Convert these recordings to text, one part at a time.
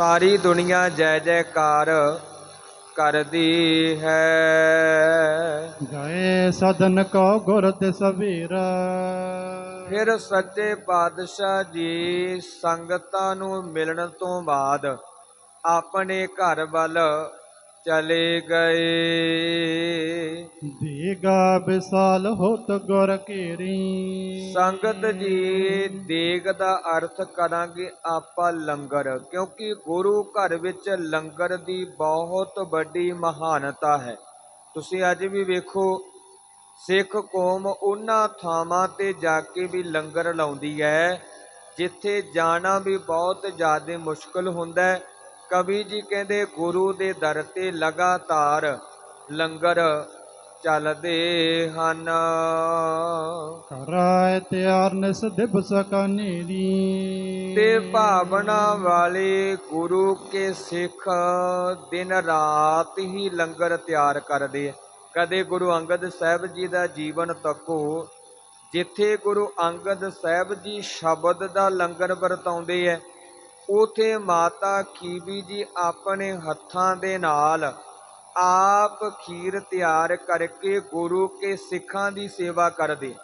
ਸਾਰੀ ਦੁਨੀਆ ਜੈ ਜੈਕਾਰ ਕਰਦੀ ਹੈ। ਗਏ ਸਦਨ ਕੋ ਗੁਰ ਤੇ ਸਵੇਰਾ। ਫਿਰ ਸੱਚੇ ਪਾਤਸ਼ਾਹ ਜੀ ਸੰਗਤਾਂ ਨੂੰ ਮਿਲਣ ਤੋਂ ਬਾਅਦ ਆਪਣੇ ਘਰ ਵੱਲ ਚਲੇ ਗਏ। ਦੀਗਾ ਵਿਸਾਲ ਹੋਤ ਗੁਰ ਘੇਰੀ। ਸੰਗਤ ਜੀ ਦੇਗ ਦਾ ਅਰਥ ਕਰਾਂਗੇ ਆਪਾਂ ਲੰਗਰ ਕਿਉਂਕਿ ਗੁਰੂ ਘਰ ਵਿੱਚ ਲੰਗਰ ਦੀ ਬਹੁਤ ਵੱਡੀ ਮਹਾਨਤਾ ਹੈ। ਤੁਸੀਂ ਅੱਜ ਵੀ ਵੇਖੋ ਸਿੱਖ ਕੌਮ ਉਹਨਾਂ ਥਾਵਾਂ ਤੇ ਜਾ ਕੇ ਵੀ ਲੰਗਰ ਲਾਉਂਦੀ ਹੈ ਜਿੱਥੇ ਜਾਣਾ ਵੀ ਬਹੁਤ ਜ਼ਿਆਦਾ ਮੁਸ਼ਕਲ ਹੁੰਦਾ ਹੈ। ਕਵੀ ਜੀ ਕਹਿੰਦੇ ਗੁਰੂ ਦੇ ਦਰ ਤੇ ਲਗਾਤਾਰ ਲੰਗਰ ਚੱਲਦੇ ਹਨ। ਕਰਾਇ ਤਿਆਰ ਨਿਸ ਦਿਵਸ ਕਨੇਰੀ ਤੇ ਭਾਵਨਾ ਵਾਲੇ ਗੁਰੂ ਕੇ ਸਿੱਖ ਦਿਨ ਰਾਤ ਹੀ ਲੰਗਰ ਤਿਆਰ ਕਰਦੇ ਕਦੇ ਗੁਰੂ ਅੰਗਦ ਸਾਹਿਬ ਜੀ ਦਾ ਜੀਵਨ ਤੱਕੋ ਜਿੱਥੇ ਗੁਰੂ ਅੰਗਦ ਸਾਹਿਬ ਜੀ ਸ਼ਬਦ ਦਾ ਲੰਗਰ ਵਰਤਾਉਂਦੇ ਐ ਉਥੇ ਮਾਤਾ ਖੀਬੀ ਜੀ ਆਪਣੇ ਹੱਥਾਂ ਦੇ ਨਾਲ ਆਪ ਖੀਰ ਤਿਆਰ ਕਰਕੇ ਗੁਰੂ ਕੇ ਸਿੱਖਾਂ ਦੀ ਸੇਵਾ ਕਰਦੇ।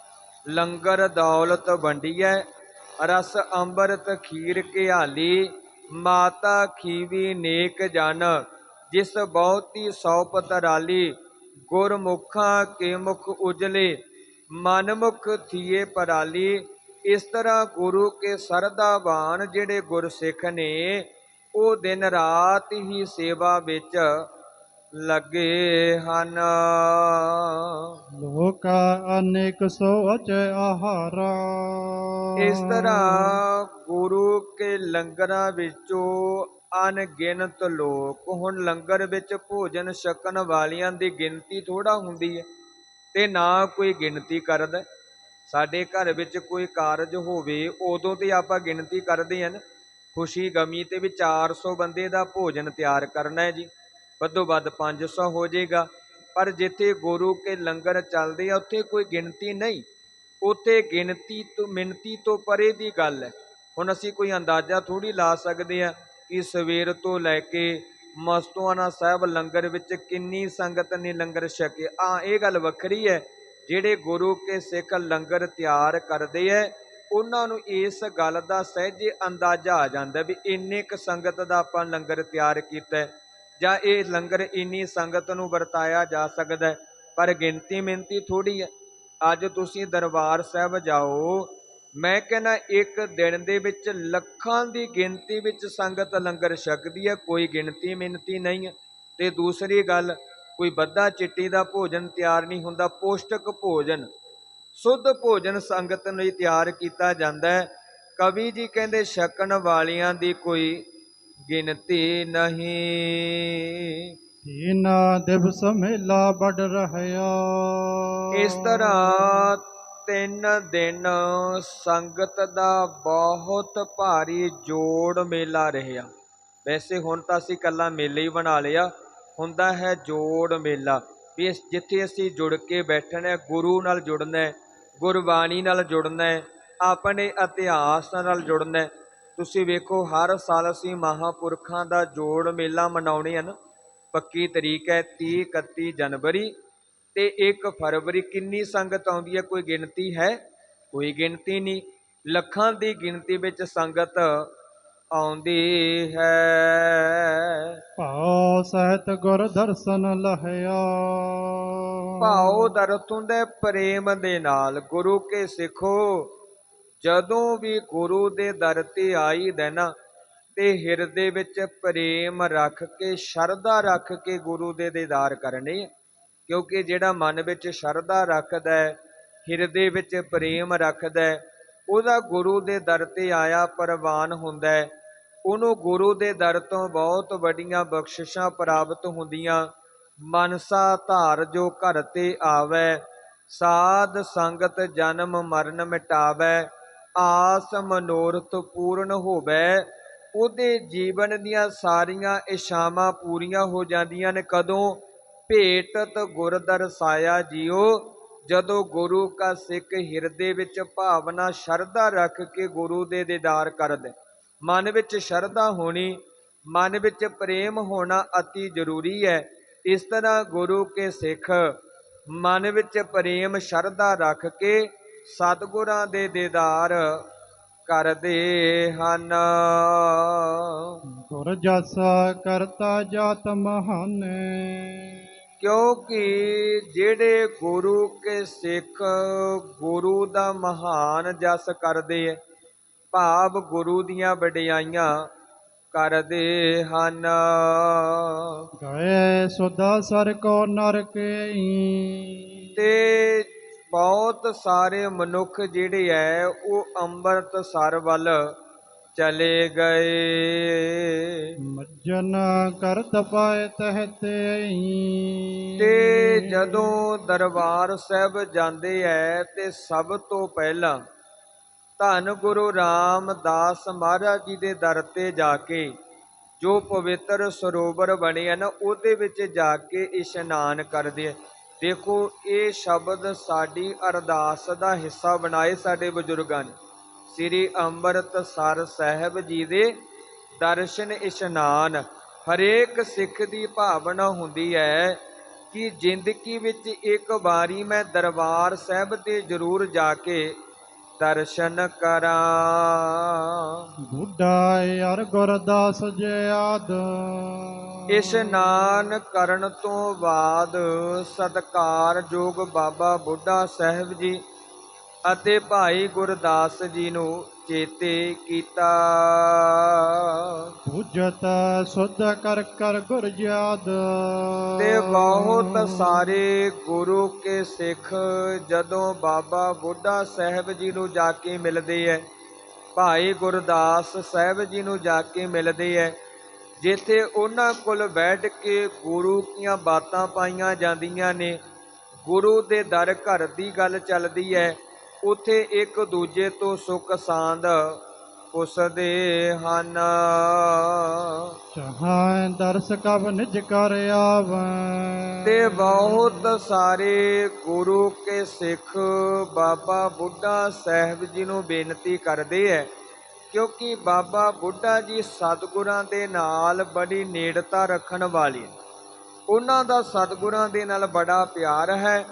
ਲੰਗਰ ਦੌਲਤ ਵੰਡੀਐ, ਰਸ ਅੰਮ੍ਰਿਤ ਖੀਰ ਕੇ ਘਿਆਲੀ, ਮਾਤਾ ਖੀਵੀ ਨੇਕ ਜਨ, ਜਿਸ ਬਹੁਤੀ ਸੌ ਪਤਰਾਲੀ ਗੁਰਮੁਖਾਂ ਕੇ ਮੁਖ ਉਜਲੇ, ਮਨਮੁਖ ਥੀਏ ਪਰਾਲੀ ਇਸ ਤਰ੍ਹਾਂ ਗੁਰੂ ਕੇ ਸਰਦਾਵਾਨ ਜਿਹੜੇ ਗੁਰਸਿੱਖ ਨੇ ਉਹ ਦਿਨ ਰਾਤ ਹੀ ਸੇਵਾ ਵਿੱਚ ਲੱਗੇ ਹਨ ਲੋਕਾ ਅਨੇਕ ਸੋ ਅਚ ਆਹਾਰਾ ਇਸ ਤਰ੍ਹਾਂ ਗੁਰੂ ਕੇ ਲੰਗਰਾਂ ਵਿੱਚੋਂ ਅਣਗਿਣਤ ਲੋਕ ਹੁਣ ਲੰਗਰ ਵਿੱਚ ਭੋਜਨ ਛਕਣ ਵਾਲਿਆਂ ਦੀ ਗਿਣਤੀ ਥੋੜਾ ਹੁੰਦੀ ਹੈ ਤੇ ਨਾ ਕੋਈ ਗਿਣਤੀ ਕਰਦਾ। ਸਾਡੇ ਘਰ ਵਿੱਚ ਕੋਈ ਕਾਰਜ ਹੋਵੇ, ਉਦੋਂ ਤੇ ਆਪਾਂ ਗਿਣਤੀ ਕਰਦੇ ਹਾਂ। ਖੁਸ਼ੀ, ਗਮੀ ਤੇ ਵੀ 400 ਬੰਦੇ ਦਾ ਭੋਜਨ ਤਿਆਰ ਕਰਨਾ ਹੈ ਜੀ। ਵੱਧੋ ਵੱਧ 500 ਹੋ ਜਾਏਗਾ। ਪਰ ਜਿੱਥੇ ਗੁਰੂ ਕੇ ਲੰਗਰ ਚੱਲਦੇ ਆ, ਉੱਥੇ ਕੋਈ ਗਿਣਤੀ ਨਹੀਂ। ਉੱਥੇ ਗਿਣਤੀ ਤੋਂ ਮਿਣਤੀ ਤੋਂ ਪਰੇ ਦੀ ਗੱਲ ਹੈ। ਹੁਣ ਅਸੀਂ ਕੋਈ ਅੰਦਾਜ਼ਾ ਥੋੜੀ ਲਾ ਸਕਦੇ ਆ ਕਿ ਸਵੇਰ ਤੋਂ ਲੈ ਕੇ ਮਸਤੂਆਣਾ ਸਾਹਿਬ ਲੰਗਰ ਵਿੱਚ ਕਿੰਨੀ ਸੰਗਤ ਨੇ ਲੰਗਰ ਛਕਿਆ। ਆ ਇਹ ਗੱਲ ਵੱਖਰੀ ਹੈ। ਜਿਹੜੇ ਗੁਰੂ ਕੇ ਸਿੱਖ ਲੰਗਰ ਤਿਆਰ ਕਰਦੇ ਐ, ਉਹਨਾਂ ਨੂੰ ਇਸ ਗੱਲ ਦਾ ਸਹਿਜੇ ਅੰਦਾਜ਼ਾ ਆ ਜਾਂਦਾ ਵੀ ਇੰਨੇ ਕ ਸੰਗਤ ਦਾ ਆਪਾਂ ਲੰਗਰ ਤਿਆਰ ਕੀਤਾ ਜਾਂ ਇਹ ਲੰਗਰ ਇੰਨੀ ਸੰਗਤ ਨੂੰ ਵਰਤਾਇਆ ਜਾ ਸਕਦਾ ਪਰ ਗਿਣਤੀ ਮਿੰਤੀ ਥੋੜੀ ਹੈ ਅੱਜ ਤੁਸੀਂ ਦਰਬਾਰ ਸਾਹਿਬ ਜਾਓ, ਮੈਂ ਕਹਿੰਦਾ ਇੱਕ ਦਿਨ ਦੇ ਵਿੱਚ ਲੱਖਾਂ ਦੀ ਗਿਣਤੀ ਵਿੱਚ ਸੰਗਤ ਲੰਗਰ ਛਕਦੀ ਹੈ ਕੋਈ ਗਿਣਤੀ ਮਿੰਤੀ ਨਹੀਂ ਹੈ ਤੇ ਦੂਸਰੀ ਗੱਲ ਕੋਈ ਬੱਧਾ ਚਿੱਟੀ ਦਾ ਭੋਜਨ ਤਿਆਰ ਨਹੀਂ ਹੁੰਦਾ ਪੌਸ਼ਟਿਕ ਭੋਜਨ। ਸੁੱਧ ਭੋਜਨ ਸੰਗਤ ਲਈ ਤਿਆਰ ਕੀਤਾ ਜਾਂਦਾ ਹੈ। ਕਵੀ ਜੀ ਕਹਿੰਦੇ ਛਕਣ ਵਾਲਿਆਂ ਦੀ ਕੋਈ ਗਿਣਤੀ ਨਹੀਂ। ਤੀਨਾ ਦਿਵਸ ਮੇਲਾ ਬੜ ਰਹਿਆ। ਇਸ ਤਰ੍ਹਾਂ ਤਿੰਨ ਦਿਨ ਸੰਗਤ ਦਾ ਬਹੁਤ ਭਾਰੀ ਜੋੜ ਮੇਲਾ ਰਿਹਾ। ਵੈਸੇ ਹੁਣ ਤਾਂ ਅਸੀਂ ਕੱਲਾ ਮੇਲਾ ਹੀ ਬਣਾ ਲਿਆ। ਹੁੰਦਾ ਹੈ ਜੋੜ ਮੇਲਾ। ਵੀ ਇਸ ਜਿੱਥੇ ਅਸੀਂ ਜੁੜ ਕੇ ਬੈਠਣਾ ਹੈ, ਗੁਰੂ ਨਾਲ ਜੁੜਨਾ ਹੈ, ਗੁਰਬਾਣੀ ਨਾਲ ਜੁੜਨਾ ਹੈ, ਆਪਣੇ ਇਤਿਹਾਸ ਨਾਲ ਜੁੜਨਾ ਹੈ। ਤੁਸੀਂ ਵੇਖੋ, ਹਰ ਸਾਲ ਅਸੀਂ ਮਹਾਪੁਰਖਾਂ ਦਾ ਜੋੜ ਮੇਲਾ ਮਨਾਉਣੇ ਹਨ। ਪੱਕੀ ਤਰੀਕ ਹੈ 30 31 ਜਨਵਰੀ ਤੇ 1 ਫਰਵਰੀ। ਕਿੰਨੀ ਸੰਗਤ ਆਉਂਦੀ ਹੈ? ਕੋਈ ਗਿਣਤੀ ਹੈ? ਕੋਈ ਗਿਣਤੀ ਨਹੀਂ। ਲੱਖਾਂ ਦੀ ਗਿਣਤੀ ਵਿੱਚ ਸੰਗਤ ਆਉਂਦੀ ਹੈ। ਭਾਉ ਸਹਿਤ ਗੁਰ ਦਰਸ਼ਨ ਲਹਿਆ। ਭਾਉ ਦਰਤੋਂ ਦੇ ਪ੍ਰੇਮ ਦੇ ਨਾਲ ਗੁਰੂ ਕੇ ਸਿੱਖੋ। ਜਦੋਂ ਵੀ ਗੁਰੂ ਦੇ ਦਰ ਤੇ ਆਈ ਨਾ ਤੇ ਹਿਰਦੇ ਵਿੱਚ ਪ੍ਰੇਮ ਰੱਖ ਕੇ ਸ਼ਰਧਾ ਰੱਖ ਕੇ ਗੁਰੂ ਦੇ ਦੀਦਾਰ ਕਰਨੇ। ਕਿਉਂਕਿ ਜਿਹੜਾ ਮਨ ਵਿੱਚ ਸ਼ਰਧਾ ਰੱਖਦਾ ਹੈ ਹਿਰਦੇ ਵਿੱਚ ਪ੍ਰੇਮ ਰੱਖਦਾ ਹੈ ਉਹਦਾ ਗੁਰੂ ਦੇ ਦਰ ਤੇ ਆਇਆ ਪ੍ਰਵਾਨ ਹੁੰਦਾ ਹੈ। ਉਹਨੂੰ ਗੁਰੂ ਦੇ ਦਰ ਤੋਂ ਬਹੁਤ ਵੱਡੀਆਂ ਬਖਸ਼ਿਸ਼ਾਂ ਪ੍ਰਾਪਤ ਹੁੰਦੀਆਂ। ਮਨਸਾ ਧਾਰ ਜੋ ਘਰ ਤੇ ਆਵੈ, ਸਾਧ ਸੰਗਤ ਜਨਮ ਮਰਨ ਮਿਟਾਵੈ, ਆਸ ਮਨੋਰਥ ਪੂਰਨ ਹੋਵੈ। ਉਹਦੇ ਜੀਵਨ ਦੀਆਂ ਸਾਰੀਆਂ ਇਛਾਵਾਂ ਪੂਰੀਆਂ ਹੋ ਜਾਂਦੀਆਂ ਨੇ। ਕਦੋਂ? ਭੇਟਤ ਗੁਰ ਦਰਸਾਇਆ ਜੀਓ, ਜਦੋਂ ਗੁਰੂ ਕਾ ਸਿੱਖ ਹਿਰਦੇ ਵਿੱਚ ਭਾਵਨਾ ਸ਼ਰਧਾ ਰੱਖ ਕੇ ਗੁਰੂ ਦੇ ਦੀਦਾਰ ਕਰਦੇ ਮਨ ਵਿੱਚ ਸ਼ਰਧਾ ਹੋਣੀ ਮਨ ਵਿੱਚ ਪ੍ਰੇਮ ਹੋਣਾ ਅਤੀ ਜ਼ਰੂਰੀ ਹੈ। ਇਸ ਤਰ੍ਹਾਂ ਗੁਰੂ ਕੇ ਸਿੱਖ ਮਨ ਵਿੱਚ ਪ੍ਰੇਮ ਸ਼ਰਧਾ ਰੱਖ ਕੇ ਸਤਿਗੁਰਾਂ ਦੇ ਦੀਦਾਰ ਕਰਦੇ ਹਨ। ਗੁਰ ਜਸ ਕਰਤਾ ਜਾਤ ਮਹਾਨੇ। ਕਿਉਂਕਿ ਜਿਹੜੇ ਗੁਰੂ ਕੇ ਸਿੱਖ ਗੁਰੂ ਦਾ ਮਹਾਨ ਜਸ ਕਰਦੇ ਐ ਭਾਵ ਗੁਰੂ ਦੀਆਂ ਵਡਿਆਈਆਂ ਕਰਦੇ ਹਨ। ਗਏ ਸੁਦਾ ਸਰ ਕੋ ਨਰਕੇ ਤੇ ਬਹੁਤ ਸਾਰੇ ਮਨੁੱਖ ਜਿਹੜੇ ਐ ਉਹ ਅੰਮ੍ਰਿਤਸਰ ਵੱਲ ਚਲੇ ਗਏ। ਮੱਜਨ ਕਰਤ ਪਾਏ ਤਹਤੇ ਤੇ ਜਦੋਂ ਦਰਬਾਰ ਸਾਹਿਬ ਜਾਂਦੇ ਐ ਤੇ ਸਭ ਤੋਂ ਪਹਿਲਾਂ ਧੰਨ ਗੁਰੂ ਰਾਮਦਾਸ ਮਹਾਰਾਜ ਜੀ ਦੇ ਦਰ ਤੇ ਜਾ ਕੇ, ਜੋ ਪਵਿੱਤਰ ਸਰੋਵਰ ਬਣੇ ਹਨ, ਉਹਦੇ ਵਿੱਚ ਜਾ ਕੇ ਇਸ਼ਨਾਨ ਕਰਦੇ ਆ। ਦੇਖੋ, ਇਹ ਸ਼ਬਦ ਸਾਡੀ ਅਰਦਾਸ ਦਾ ਹਿੱਸਾ ਬਣਾਏ ਸਾਡੇ ਬਜ਼ੁਰਗਾਂ ਨੇ। ਸ੍ਰੀ ਅੰਮ੍ਰਿਤਸਰ ਸਾਹਿਬ ਜੀ ਦੇ ਦਰਸ਼ਨ ਇਸ਼ਨਾਨ, ਹਰੇਕ ਸਿੱਖ ਦੀ ਭਾਵਨਾ ਹੁੰਦੀ ਹੈ ਕਿ ਜ਼ਿੰਦਗੀ ਵਿੱਚ ਇੱਕ ਵਾਰੀ ਮੈਂ ਦਰਬਾਰ ਸਾਹਿਬ ਤੇ ਜ਼ਰੂਰ ਜਾ ਕੇ ਦਰਸ਼ਨ ਕਰਾਂ। ਬੁੱਢਾ ਯਾਰ ਗੁਰਦਾਸ ਜਿਆਦ ਇਸ਼ਨਾਨ ਕਰਨ ਤੋਂ ਬਾਅਦ ਸਤਕਾਰਯੋਗ ਬਾਬਾ ਬੁੱਢਾ ਸਾਹਿਬ ਜੀ ਅਤੇ ਭਾਈ ਗੁਰਦਾਸ ਜੀ ਨੂੰ ਚੇਤੇ ਕੀਤਾ। ਭੁਜਤ ਸੁਧ ਕਰ ਕਰ ਗੁਰ ਜਿਆਦ। ਤੇ ਬਹੁਤ ਸਾਰੇ ਗੁਰੂ ਕੇ ਸਿੱਖ ਜਦੋਂ ਬਾਬਾ ਬੁੱਢਾ ਸਾਹਿਬ ਜੀ ਨੂੰ ਜਾ ਕੇ ਮਿਲਦੇ ਐ ਭਾਈ ਗੁਰਦਾਸ ਸਾਹਿਬ ਜੀ ਨੂੰ ਜਾ ਕੇ ਮਿਲਦੇ ਐ ਜਿੱਥੇ ਉਹਨਾਂ ਕੋਲ ਬੈਠ ਕੇ ਗੁਰੂ ਦੀਆਂ ਬਾਤਾਂ ਪਾਈਆਂ ਜਾਂਦੀਆਂ ਨੇ ਗੁਰੂ ਦੇ ਦਰ ਘਰ ਦੀ ਗੱਲ ਚੱਲਦੀ ਐ ਉਥੇ ਇੱਕ ਦੂਜੇ ਤੋਂ ਸੁੱਖ ਸਾਂਦ ਪੁੱਛਦੇ ਹਨ ਚਾਹਾਂ ਦਰਸ ਕਬ ਨਿਜ ਕਰ ਆਵੈ ਤੇ ਬਹੁਤ ਸਾਰੇ ਗੁਰੂ ਕੇ ਸਿੱਖ ਬਾਬਾ ਬੁੱਢਾ ਸਾਹਿਬ ਜੀ ਨੂੰ ਬੇਨਤੀ ਕਰਦੇ ਐ ਕਿਉਂਕਿ ਬਾਬਾ ਬੁੱਢਾ ਜੀ ਸਤਿਗੁਰਾਂ ਦੇ ਨਾਲ ਬੜੀ ਨੇੜਤਾ ਰੱਖਣ ਵਾਲੇ। ਉਹਨਾਂ ਦਾ ਸਤਿਗੁਰਾਂ ਦੇ ਨਾਲ ਬੜਾ ਪਿਆਰ ਹੈ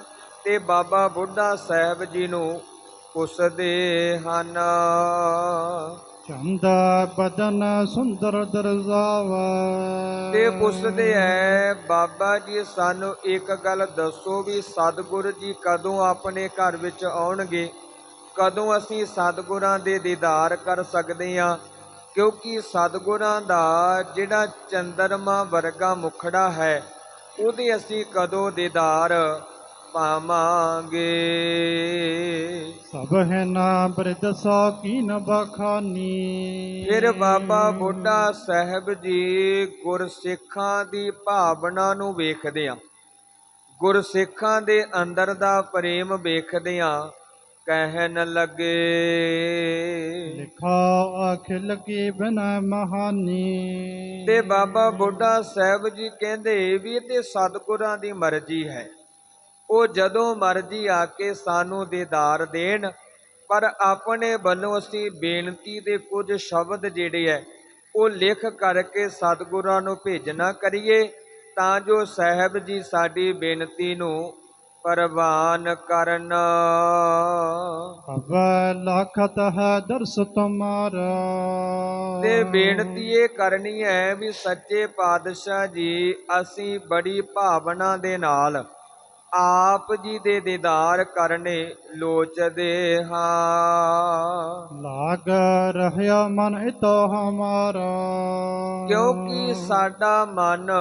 ਤੇ ਬਾਬਾ ਬੁੱਢਾ ਸਾਹਿਬ ਜੀ ਨੂੰ ਪੁੱਛਦੇ ਹਨ। ਚੰਦਾ ਬਦਨ ਸੁੰਦਰ ਦਰਜਾਵਾ ਤੇ ਪੁੱਛਦੇ ਐ ਬਾਬਾ ਜੀ ਸਾਨੂੰ ਇੱਕ ਗੱਲ ਦੱਸੋ ਵੀ ਸਤਿਗੁਰ ਜੀ ਕਦੋਂ ਆਪਣੇ ਘਰ ਵਿੱਚ ਆਉਣਗੇ? ਕਦੋਂ ਅਸੀਂ ਸਤਿਗੁਰਾਂ ਦੇ ਦੀਦਾਰ ਕਰ ਸਕਦੇ ਹਾਂ ਕਿਉਂਕਿ ਸਤਿਗੁਰਾਂ ਦਾ ਜਿਹੜਾ ਚੰਦਰਮਾ ਵਰਗਾ ਮੁਖੜਾ ਹੈ ਉਹਦੇ ਅਸੀਂ ਕਦੋਂ ਦੀਦਾਰ ਪਾਵਾਂਗੇ। ਸਭ ਹੈ ਨਾ ਬ੍ਰਿਧ ਸਾਕੀਨ ਬਖਾਨੀ। ਫਿਰ ਬਾਬਾ ਬੁੱਢਾ ਸਾਹਿਬ ਜੀ ਗੁਰਸਿੱਖਾਂ ਦੀ ਭਾਵਨਾ ਨੂੰ ਵੇਖਦੇ ਆ। ਗੁਰਸਿੱਖਾਂ ਦੇ ਅੰਦਰ ਦਾ ਪ੍ਰੇਮ ਵੇਖਦੇ ਆ ਕਹਿਣ ਲੱਗੇ। ਲਿਖਾ ਅਖਿਲ ਕੀ ਬਿਨਾ ਮਹਾਨੀ। ਤੇ ਬਾਬਾ ਬੁੱਢਾ ਸਾਹਿਬ ਜੀ ਕਹਿੰਦੇ ਵੀ ਇਹ ਤੇ ਸਤਿਗੁਰਾਂ ਦੀ ਮਰਜ਼ੀ ਹੈ। ਉਹ ਜਦੋਂ ਮਰਜ਼ੀ ਆ ਕੇ ਸਾਨੂੰ ਦੀਦਾਰ ਦੇਣ ਪਰ ਆਪਣੇ ਵੱਲੋਂ ਅਸੀਂ ਬੇਨਤੀ ਦੇ ਕੁਝ ਸ਼ਬਦ ਜਿਹੜੇ ਐ ਉਹ ਲਿਖ ਕਰਕੇ ਸਤਿਗੁਰਾਂ ਨੂੰ ਭੇਜਣਾ ਕਰੀਏ ਤਾਂ ਜੋ ਸਾਹਿਬ ਜੀ ਸਾਡੀ ਬੇਨਤੀ ਨੂੰ ਪ੍ਰਵਾਨ ਕਰਨ। ਅਬ ਲਖਤ ਹੈ ਦਰਸ ਤੁਮਾਰਾ। ਤੇ ਬੇਨਤੀ ਇਹ ਕਰਨੀ ਹੈ ਵੀ ਸੱਚੇ ਪਾਤਸ਼ਾਹ ਜੀ ਅਸੀਂ ਬੜੀ ਭਾਵਨਾ ਦੇ ਨਾਲ ਆਪ ਜੀ ਦੇ ਦੀਦਾਰ ਕਰਨੇ ਲੋਚਦੇ ਹਾਂ। ਲਾਗ ਰਹਿਆ ਮਨ ਇਤੋ ਹਮਾਰਾ। ਕਿਉਂਕਿ ਸਾਡਾ ਮਨ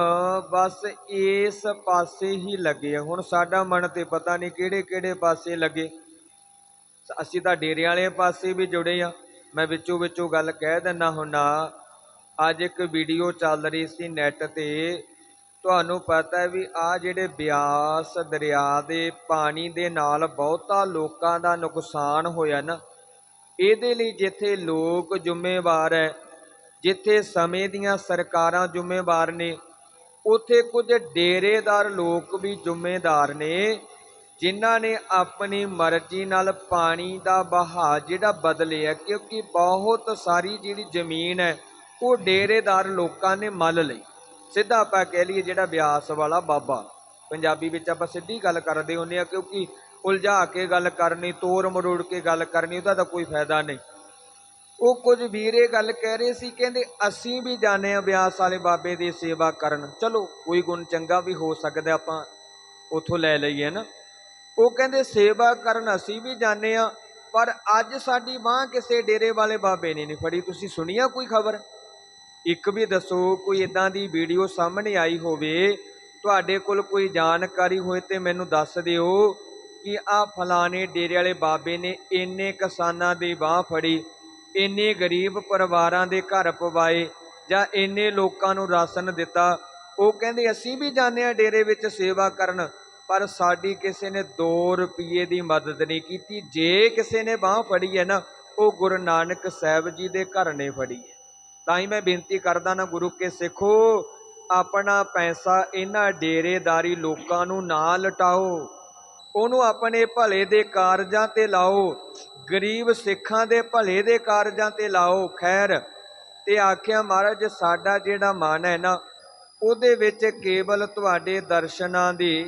ਬਸ ਇਸ ਪਾਸੇ ਹੀ ਲੱਗੇ ਹੁਣ ਸਾਡਾ ਮਨ ਤੇ ਪਤਾ ਨਹੀਂ ਕਿਹੜੇ ਕਿਹੜੇ ਪਾਸੇ ਲੱਗੇ। ਅਸੀਂ ਤਾਂ ਡੇਰੇ ਵਾਲੇ ਪਾਸੇ ਵੀ ਜੁੜੇ ਆ। ਮੈਂ ਵਿੱਚੋਂ ਵਿੱਚੋਂ ਗੱਲ ਕਹਿ ਦਿੰਦਾ ਹੁੰਨਾ ਅੱਜ ਇੱਕ ਵੀਡੀਓ ਚੱਲ ਰਹੀ ਸੀ ਨੈਟ ਤੇ। ਤੁਹਾਨੂੰ ਪਤਾ ਹੈ ਵੀ ਆ ਜਿਹੜੇ ਬਿਆਸ ਦਰਿਆ ਦੇ ਪਾਣੀ ਦੇ ਨਾਲ ਬਹੁਤਾ ਲੋਕਾਂ ਦਾ ਨੁਕਸਾਨ ਹੋਇਆ ਨਾ, ਇਹਦੇ ਲਈ ਜਿੱਥੇ ਲੋਕ ਜ਼ਿੰਮੇਵਾਰ ਹੈ, ਜਿੱਥੇ ਸਮੇਂ ਦੀਆਂ ਸਰਕਾਰਾਂ ਜ਼ਿੰਮੇਵਾਰ ਨੇ, ਉੱਥੇ ਕੁਝ ਡੇਰੇਦਾਰ ਲੋਕ ਵੀ ਜ਼ਿੰਮੇਦਾਰ ਨੇ, ਜਿਨ੍ਹਾਂ ਨੇ ਆਪਣੀ ਮਰਜ਼ੀ ਨਾਲ ਪਾਣੀ ਦਾ ਬਹਾਅ ਜਿਹੜਾ ਬਦਲਿਆ, ਕਿਉਂਕਿ ਬਹੁਤ ਸਾਰੀ ਜਿਹੜੀ ਜ਼ਮੀਨ ਹੈ, ਉਹ ਡੇਰੇਦਾਰ ਲੋਕਾਂ ਨੇ ਮੱਲ ਲਈ। ਸਿੱਧਾ ਆਪਾਂ ਕਹਿ ਲਈਏ ਜਿਹੜਾ ਬਿਆਸ ਵਾਲਾ ਬਾਬਾ। ਪੰਜਾਬੀ ਵਿੱਚ ਆਪਾਂ ਸਿੱਧੀ ਗੱਲ ਕਰਦੇ ਹੁੰਦੇ ਆ ਕਿਉਂਕਿ ਉਲਝਾ ਕੇ ਗੱਲ ਕਰਨੀ ਤੋੜ ਮਰੋੜ ਕੇ ਗੱਲ ਕਰਨੀ, ਉਹਦਾ ਤਾਂ ਕੋਈ ਫਾਇਦਾ ਨਹੀਂ। ਉਹ ਕੁਝ ਵੀਰੇ ਗੱਲ ਕਹਿ ਰਹੇ ਸੀ, ਕਹਿੰਦੇ ਅਸੀਂ ਵੀ ਜਾਣੇ ਆ ਬਿਆਸ ਵਾਲੇ ਬਾਬੇ ਦੀ ਸੇਵਾ ਕਰਨ। ਚਲੋ, ਕੋਈ ਗੁਣ ਚੰਗਾ ਵੀ ਹੋ ਸਕਦਾ ਆਪਾਂ ਉਥੋਂ ਲੈ ਲਈਏ ਨਾ। ਉਹ ਕਹਿੰਦੇ ਸੇਵਾ ਕਰਨ ਅਸੀਂ ਵੀ ਜਾਣੇ ਆ ਪਰ ਅੱਜ ਸਾਡੀ ਬਾਹ ਕਿਸੇ ਡੇਰੇ ਵਾਲੇ ਬਾਬੇ ਨੇ ਨਹੀਂ ਫੜੀ। ਤੁਸੀਂ ਸੁਣੀਆ ਕੋਈ ਖਬਰ? ਇੱਕ ਵੀ ਦੱਸੋ ਕੋਈ ਇਦਾਂ ਦੀ ਵੀਡੀਓ ਸਾਹਮਣੇ ਆਈ ਹੋਵੇ, ਤੁਹਾਡੇ ਕੋਲ ਕੋਈ ਜਾਣਕਾਰੀ ਹੋਏ ਤੇ ਮੈਨੂੰ ਦੱਸ ਦਿਓ ਕਿ ਆ ਫਲਾਣੇ ਡੇਰੇ ਵਾਲੇ ਬਾਬੇ ਨੇ ਇੰਨੇ ਕਿਸਾਨਾਂ ਦੀ ਬਾਹ ਫੜੀ, ਇੰਨੇ ਗਰੀਬ ਪਰਿਵਾਰਾਂ ਦੇ ਘਰ ਪਵਾਏ ਜਾਂ ਇੰਨੇ ਲੋਕਾਂ ਨੂੰ ਰਾਸ਼ਨ ਦਿੱਤਾ। ਉਹ ਕਹਿੰਦੇ, ਅਸੀਂ ਵੀ ਜਾਂਦੇ ਆ ਡੇਰੇ ਵਿੱਚ ਸੇਵਾ ਕਰਨ, ਪਰ ਸਾਡੀ ਕਿਸੇ ਨੇ 2 ਰੁਪਏ ਦੀ ਮਦਦ ਨਹੀਂ ਕੀਤੀ। ਜੇ ਕਿਸੇ ਨੇ ਬਾਹ ਫੜੀ ਹੈ ਨਾ, ਉਹ ਗੁਰੂ ਨਾਨਕ ਸਾਹਿਬ ਜੀ ਦੇ ਘਰ ਨੇ ਫੜੀ ਹੈ। ਤਾਂ ਹੀ ਮੈਂ ਬੇਨਤੀ ਕਰਦਾ ਨਾ ਗੁਰੂ ਕੇ ਸਿੱਖੋ ਆਪਣਾ ਪੈਸਾ ਇਹਨਾਂ ਡੇਰੇਦਾਰੀ ਲੋਕਾਂ ਨੂੰ ਨਾ ਲਟਾਓ। ਉਹਨੂੰ ਆਪਣੇ ਭਲੇ ਦੇ ਕਾਰਜਾਂ ਤੇ ਲਾਓ ਗਰੀਬ ਸਿੱਖਾਂ ਦੇ ਭਲੇ ਦੇ ਕਾਰਜਾਂ ਤੇ ਲਾਓ ਖੈਰ। ਤੇ ਆਖਿਆ ਮਹਾਰਾਜ ਸਾਡਾ ਜਿਹੜਾ ਮਨ ਹੈ ਨਾ ਉਹਦੇ ਵਿੱਚ ਕੇਵਲ ਤੁਹਾਡੇ ਦਰਸ਼ਨਾਂ ਦੀ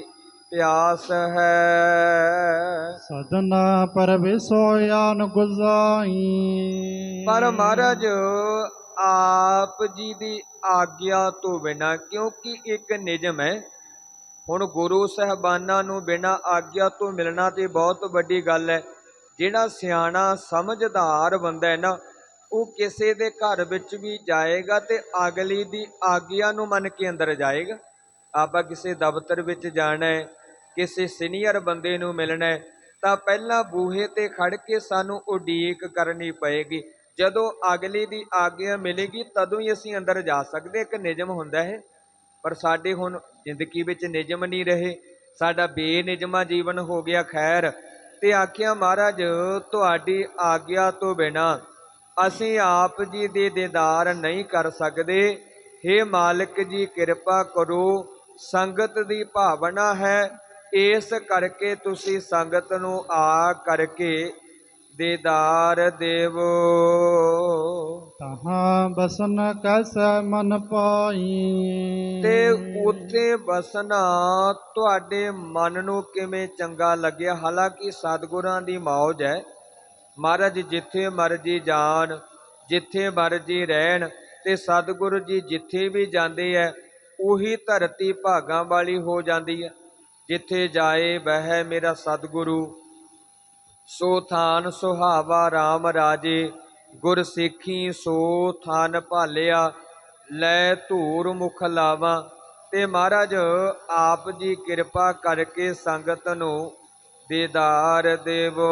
ਪਿਆਸ ਹੈ। ਸਦਨਾ ਪਰਵਿਸੋਇਆਨ ਗੁਜ਼ਾਈ ਪਰ ਮਹਾਰਾਜ ਆਪ ਜੀ ਦੀ ਆਗਿਆ ਤੋਂ ਬਿਨਾ, ਕਿਉਂਕਿ ਇੱਕ ਨਿਯਮ ਹੈ, ਹੁਣ ਗੁਰੂ ਸਹਿਬਾਨਾਂ ਨੂੰ ਬਿਨਾ ਆਗਿਆ ਤੋਂ ਮਿਲਣਾ ਤੇ ਬਹੁਤ ਵੱਡੀ ਗੱਲ ਹੈ। ਜਿਹੜਾ ਸਿਆਣਾ ਸਮਝਦਾਰ ਬੰਦਾ ਹੈ ਨਾ, ਉਹ ਕਿਸੇ ਦੇ ਘਰ ਵਿੱਚ ਵੀ ਜਾਏਗਾ ਤੇ ਅਗਲੀ ਦੀ ਆਗਿਆ ਨੂੰ ਮੰਨ ਕੇ ਅੰਦਰ ਜਾਏਗਾ। ਆਪਾਂ ਕਿਸੇ ਦਫ਼ਤਰ ਵਿੱਚ ਜਾਣਾ ਹੈ, ਕਿਸੇ ਸੀਨੀਅਰ ਬੰਦੇ ਨੂੰ ਮਿਲਣਾ ਹੈ, ਤਾਂ ਪਹਿਲਾਂ ਬੂਹੇ ਤੇ ਖੜ ਕੇ ਸਾਨੂੰ ਉਡੀਕ ਕਰਨੀ ਪਏਗੀ। ਜਦੋਂ ਅਗਲੀ ਦੀ ਆਗਿਆ ਮਿਲੇਗੀ, ਤਦੋਂ ਹੀ ਅਸੀਂ ਅੰਦਰ ਜਾ ਸਕਦੇ ਇੱਕ ਨਿਯਮ ਹੁੰਦਾ ਹੈ, ਪਰ ਸਾਡੇ ਹੁਣ ਜ਼ਿੰਦਗੀ ਵਿੱਚ ਨਿਯਮ ਨਹੀਂ ਰਹੇ। ਸਾਡਾ ਬੇਨਿਯਮਾ ਜੀਵਨ ਹੋ ਗਿਆ ਖੈਰ। ਤੇ ਆਖਿਆ, ਮਹਾਰਾਜ, ਤੁਹਾਡੀ ਆਗਿਆ ਤੋਂ ਬਿਨਾ ਅਸੀਂ ਆਪ ਜੀ ਦੇ ਦੀਦਾਰ ਨਹੀਂ ਕਰ ਸਕਦੇ। हे ਮਾਲਕ ਜੀ, ਕਿਰਪਾ ਕਰੋ। ਸੰਗਤ ਦੀ ਭਾਵਨਾ ਹੈ, ਇਸ ਕਰਕੇ ਤੁਸੀਂ ਸੰਗਤ ਨੂੰ ਆ ਕਰਕੇ ਦੀਦਾਰ ਦੇਵੋ। ਤਹਾਂ ਬਸਨ ਕਸ ਮਨ ਪਾਈ। ਤੇ ਉੱਥੇ ਬਸਣਾ ਤੁਹਾਡੇ ਮਨ ਨੂੰ ਕਿਵੇਂ ਚੰਗਾ ਲੱਗਿਆ? ਹਾਲਾਂਕਿ ਸਤਿਗੁਰਾਂ ਦੀ ਮੌਜ ਹੈ। ਮਹਾਰਾਜ ਜਿੱਥੇ ਮਰਜ਼ੀ ਜਾਣ ਜਿੱਥੇ ਮਰਜ਼ੀ ਰਹਿਣ ਤੇ ਸਤਿਗੁਰੂ ਜੀ ਜਿੱਥੇ ਵੀ ਜਾਂਦੇ ਐ ਉਹੀ ਧਰਤੀ ਭਾਗਾਂ ਵਾਲੀ ਹੋ ਜਾਂਦੀ ਹੈ ਜਿੱਥੇ ਜਾਏ ਬਹਿ ਮੇਰਾ ਸਤਿਗੁਰੂ। ਸੋ ਥਾਨ ਸੁਹਾਵਾ RAM ਰਾਜੇ ਗੁਰ ਸਿੱਖੀ ਸੋ ਥਾਨ ਭਾਲਿਆ ਲੈ ਧੂਰ ਮੁਖ ਲਾਵਾਂ। ਤੇ ਮਹਾਰਾਜ ਆਪ ਜੀ ਕਿਰਪਾ ਕਰਕੇ ਸੰਗਤ ਨੂੰ ਦੀਦਾਰ ਦੇਵੋ।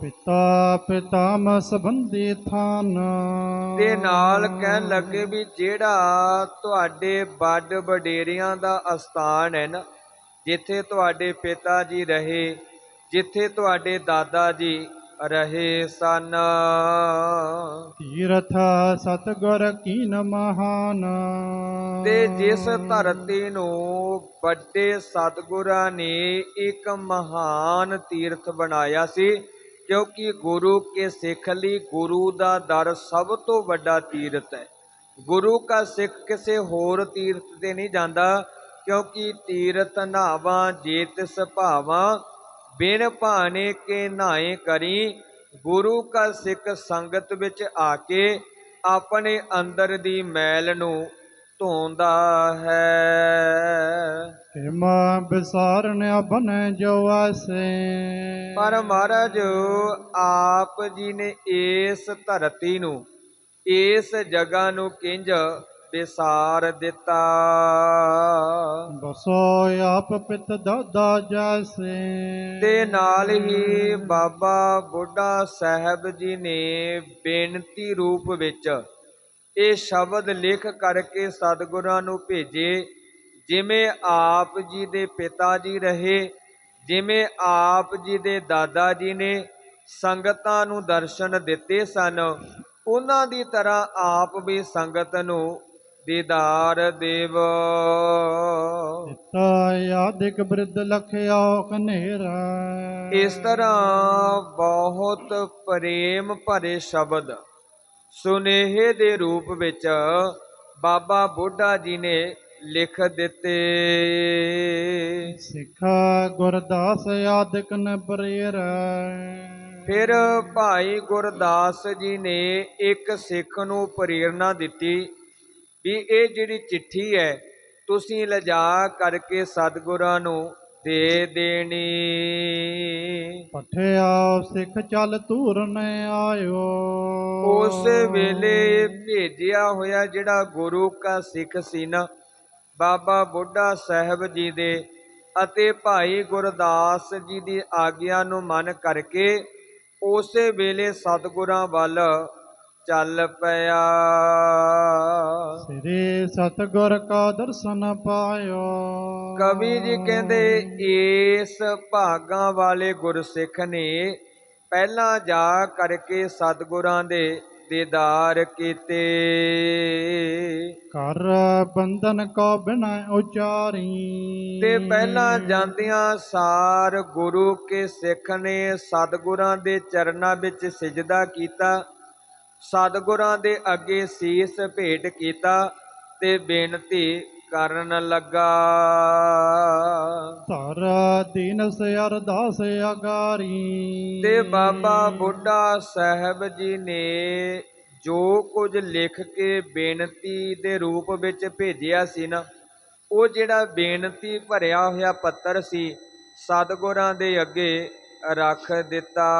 ਪਿਤਾ ਪਿਤਾਮ ਸੰਬੰਧੀ ਥਾਨ। ਦੇ ਨਾਲ ਕਹਿਣ ਲੱਗੇ ਵੀ ਜਿਹੜਾ ਤੁਹਾਡੇ ਵੱਡ ਵਡੇਰਿਆਂ ਦਾ ਅਸਥਾਨ ਹੈ ਨਾ ਜਿੱਥੇ ਤੁਹਾਡੇ ਪਿਤਾ ਜੀ ਰਹੇ ਜਿੱਥੇ ਤੁਹਾਡੇ ਦਾਦਾ ਜੀ ਰਹੇ ਸਨ। ਤੀਰਥ ਸਤਗੁਰ ਕੀਨ ਮਹਾਨ। ਤੇ ਜਿਸ ਧਰਤੀ ਨੂੰ ਵੱਡੇ ਸਤਿਗੁਰਾਂ ਨੇ ਇੱਕ ਮਹਾਨ ਤੀਰਥ ਬਣਾਇਆ ਸੀ ਕਿਉਂਕਿ ਗੁਰੂ ਕੇ ਸਿੱਖ ਲਈ ਗੁਰੂ ਦਾ ਦਰ ਸਭ ਤੋਂ ਵੱਡਾ ਤੀਰਥ ਹੈ। ਗੁਰੂ ਕਾ ਸਿੱਖ ਕਿਸੇ ਹੋਰ ਤੀਰਥ ਤੇ ਨਹੀਂ ਜਾਂਦਾ ਕਿਉਂਕਿ ਤੀਰਥ ਨਾਵਾਂ ਜੇਤ ਸੁਭਾਵਾਂ ਬਿਨ ਭਾਣੇ ਕੇ ਨਾਏ ਕਰੀ ਗੁਰੂ ਕਾ ਸਿੱਖ ਸੰਗਤ ਵਿੱਚ ਆ ਕੇ ਆਪਣੇ ਅੰਦਰ ਦੀ ਮੈਲ ਨੂੰ ਧੋਂਦਾ ਹੈ। ਹਿਮਾ ਬਿਸਾਰਨ ਬਨੇ ਜੋ ਆਸੇ। ਪਰ ਮਹਾਰਾਜ ਆਪ ਜੀ ਨੇ ਇਸ ਧਰਤੀ ਨੂੰ ਇਸ ਜਗ੍ਹਾ ਨੂੰ ਕਿੰਜ ਵਿਸਾਰ ਦਿੱਤਾ। ਬਸੋ ਆਪ ਪਿਤ ਦਾਦਾ ਜੈਸੇ। ਤੇ ਨਾਲ ਹੀ ਬਾਬਾ ਬੁੱਢਾ ਸਾਹਿਬ ਜੀ ਨੇ ਬੇਨਤੀ ਰੂਪ ਵਿੱਚ ਇਹ ਸ਼ਬਦ ਲਿਖ ਕਰਕੇ ਸਤਿਗੁਰਾਂ ਨੂੰ ਭੇਜੇ, ਜਿਵੇਂ ਆਪ ਜੀ ਦੇ ਪਿਤਾ ਜੀ ਰਹੇ, ਜਿਵੇਂ ਆਪ ਜੀ ਦੇ ਦਾਦਾ ਜੀ ਨੇ ਸੰਗਤਾਂ ਨੂੰ ਦਰਸ਼ਨ ਦਿੱਤੇ ਸਨ, ਉਹਨਾਂ ਦੀ ਤਰ੍ਹਾਂ ਆਪ ਵੀ ਸੰਗਤ ਨੂੰ ਦੀਦਾਰ ਦੇਵ। ਤਾ ਆਦਿਕ ਬ੍ਰਿਧ ਲਖਿਓ ਕਨੇਰਾ ਇਸ ਤਰ੍ਹਾਂ ਬਹੁਤ ਪ੍ਰੇਮ ਭਰੇ ਸ਼ਬਦ ਸੁਨੇਹੇ ਦੇ ਰੂਪ ਵਿੱਚ ਬਾਬਾ ਬੁੱਢਾ ਜੀ ਨੇ ਲਿਖ ਦਿੱਤੇ। ਸਿੱਖਾ ਗੁਰਦਾਸ ਆਦਿਕ ਨ ਬਰੇਰ ਫਿਰ ਭਾਈ ਗੁਰਦਾਸ ਜੀ ਨੇ ਇੱਕ ਸਿੱਖ ਨੂੰ ਪ੍ਰੇਰਣਾ ਦਿੱਤੀ। ਵੀ ਇਹ ਜਿਹੜੀ ਚਿੱਠੀ ਹੈ ਤੁਸੀਂ ਲਿਜਾ ਕਰਕੇ ਸਤਿਗੁਰਾਂ ਨੂੰ ਦੇ ਦੇਣੀ। ਪਠਿਆ ਸਿੱਖ ਚੱਲ ਧੂਰਨ ਆਇਓ। ਉਸ ਵੇਲੇ ਭੇਜਿਆ ਹੋਇਆ ਜਿਹੜਾ ਗੁਰੂ ਕਾ ਸਿੱਖ ਸੀ ਨਾ ਬਾਬਾ ਬੁੱਢਾ ਸਾਹਿਬ ਜੀ ਦੇ ਅਤੇ ਭਾਈ ਗੁਰਦਾਸ ਜੀ ਦੀ ਆਗਿਆ ਨੂੰ ਮੰਨ ਕਰਕੇ ਉਸੇ ਵੇਲੇ ਸਤਿਗੁਰਾਂ ਵੱਲ ਚੱਲ ਪਿਆ। ਸ੍ਰੀ ਸਤਗੁਰ ਕਾ ਦਰਸ਼ਨ ਪਾਇਓ ਕਵੀ ਜੀ ਕਹਿੰਦੇ ਇਸ ਭਾਗਾਂ ਵਾਲੇ ਗੁਰਸਿੱਖ ਨੇ ਪਹਿਲਾਂ ਜਾ ਕਰਕੇ ਸਤਿਗੁਰਾਂ ਦੇ ਦੀਦਾਰ ਕੀਤੇ। ਕਰ ਬੰਧਨ ਕੋ ਬਿਨਾ ਉਚਾਰੀ। ਤੇ ਪਹਿਲਾਂ ਜਾਂਦਿਆਂ ਸਾਰ ਗੁਰੂ ਕੇ ਸਿੱਖ ਨੇ ਸਤਿਗੁਰਾਂ ਦੇ ਚਰਨਾਂ ਵਿੱਚ ਸਿਜਦਾ ਕੀਤਾ। ਸਤਿਗੁਰਾਂ ਦੇ ਅੱਗੇ ਸੀਸ ਭੇਟ ਕੀਤਾ ਤੇ ਬੇਨਤੀ ਕਰਨ ਲੱਗਾ। ਧਰ ਦੀਨਸ ਅਰਦਾਸ ਅਗਾਰੀ ਤੇ ਬਾਬਾ ਬੁੱਢਾ ਸਾਹਿਬ ਜੀ ਨੇ ਜੋ ਕੁਝ ਲਿਖ ਕੇ ਬੇਨਤੀ ਦੇ ਰੂਪ ਵਿੱਚ ਭੇਜਿਆ ਸੀ ਨਾ ਉਹ ਜਿਹੜਾ ਬੇਨਤੀ ਭਰਿਆ ਹੋਇਆ ਪੱਤਰ ਸੀ ਸਤਿਗੁਰਾਂ ਦੇ ਅੱਗੇ ਰੱਖ ਦਿੱਤਾ।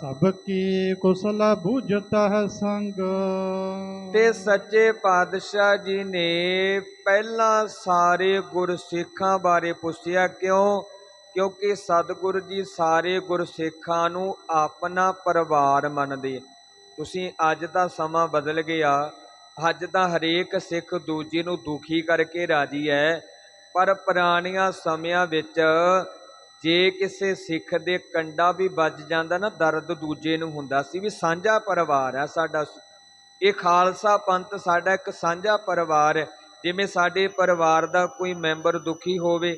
ਸਭ ਕੀ ਕੁਸਲ ਬੁਝਤ ਹੈ ਸੰਗ। ਤੇ ਸੱਚੇ ਪਾਤਸ਼ਾਹ ਜੀ ਨੇ ਪਹਿਲਾਂ ਸਾਰੇ ਗੁਰਸਿੱਖਾਂ ਬਾਰੇ ਪੁੱਛਿਆ ਕਿਉਂ? ਕਿਉਂਕਿ ਸਤਿਗੁਰੂ ਜੀ ਸਾਰੇ ਗੁਰਸਿੱਖਾਂ ਨੂੰ ਆਪਣਾ ਪਰਿਵਾਰ ਮੰਨਦੇ। ਤੁਸੀਂ ਅੱਜ ਦਾ ਸਮਾਂ ਬਦਲ ਗਿਆ। ਅੱਜ ਤਾਂ ਹਰੇਕ ਸਿੱਖ ਦੂਜੇ ਨੂੰ ਦੁਖੀ ਕਰਕੇ ਰਾਜੀ ਹੈ। ਪਰ ਪੁਰਾਣੀਆਂ ਸਮਿਆਂ ਵਿੱਚ ਜੇ ਕਿਸੇ ਸਿੱਖ ਦੇ ਕੰਡਾ ਵੀ ਵੱਜ ਜਾਂਦਾ ਨਾ, ਦਰਦ ਦੂਜੇ ਨੂੰ ਹੁੰਦਾ ਸੀ ਵੀ ਸਾਂਝਾ ਪਰਿਵਾਰ ਹੈ ਸਾਡਾ ਇਹ ਖਾਲਸਾ ਪੰਥ ਸਾਡਾ ਇੱਕ ਸਾਂਝਾ ਪਰਿਵਾਰ ਹੈ। ਜਿਵੇਂ ਸਾਡੇ ਪਰਿਵਾਰ ਦਾ ਕੋਈ ਮੈਂਬਰ ਦੁਖੀ ਹੋਵੇ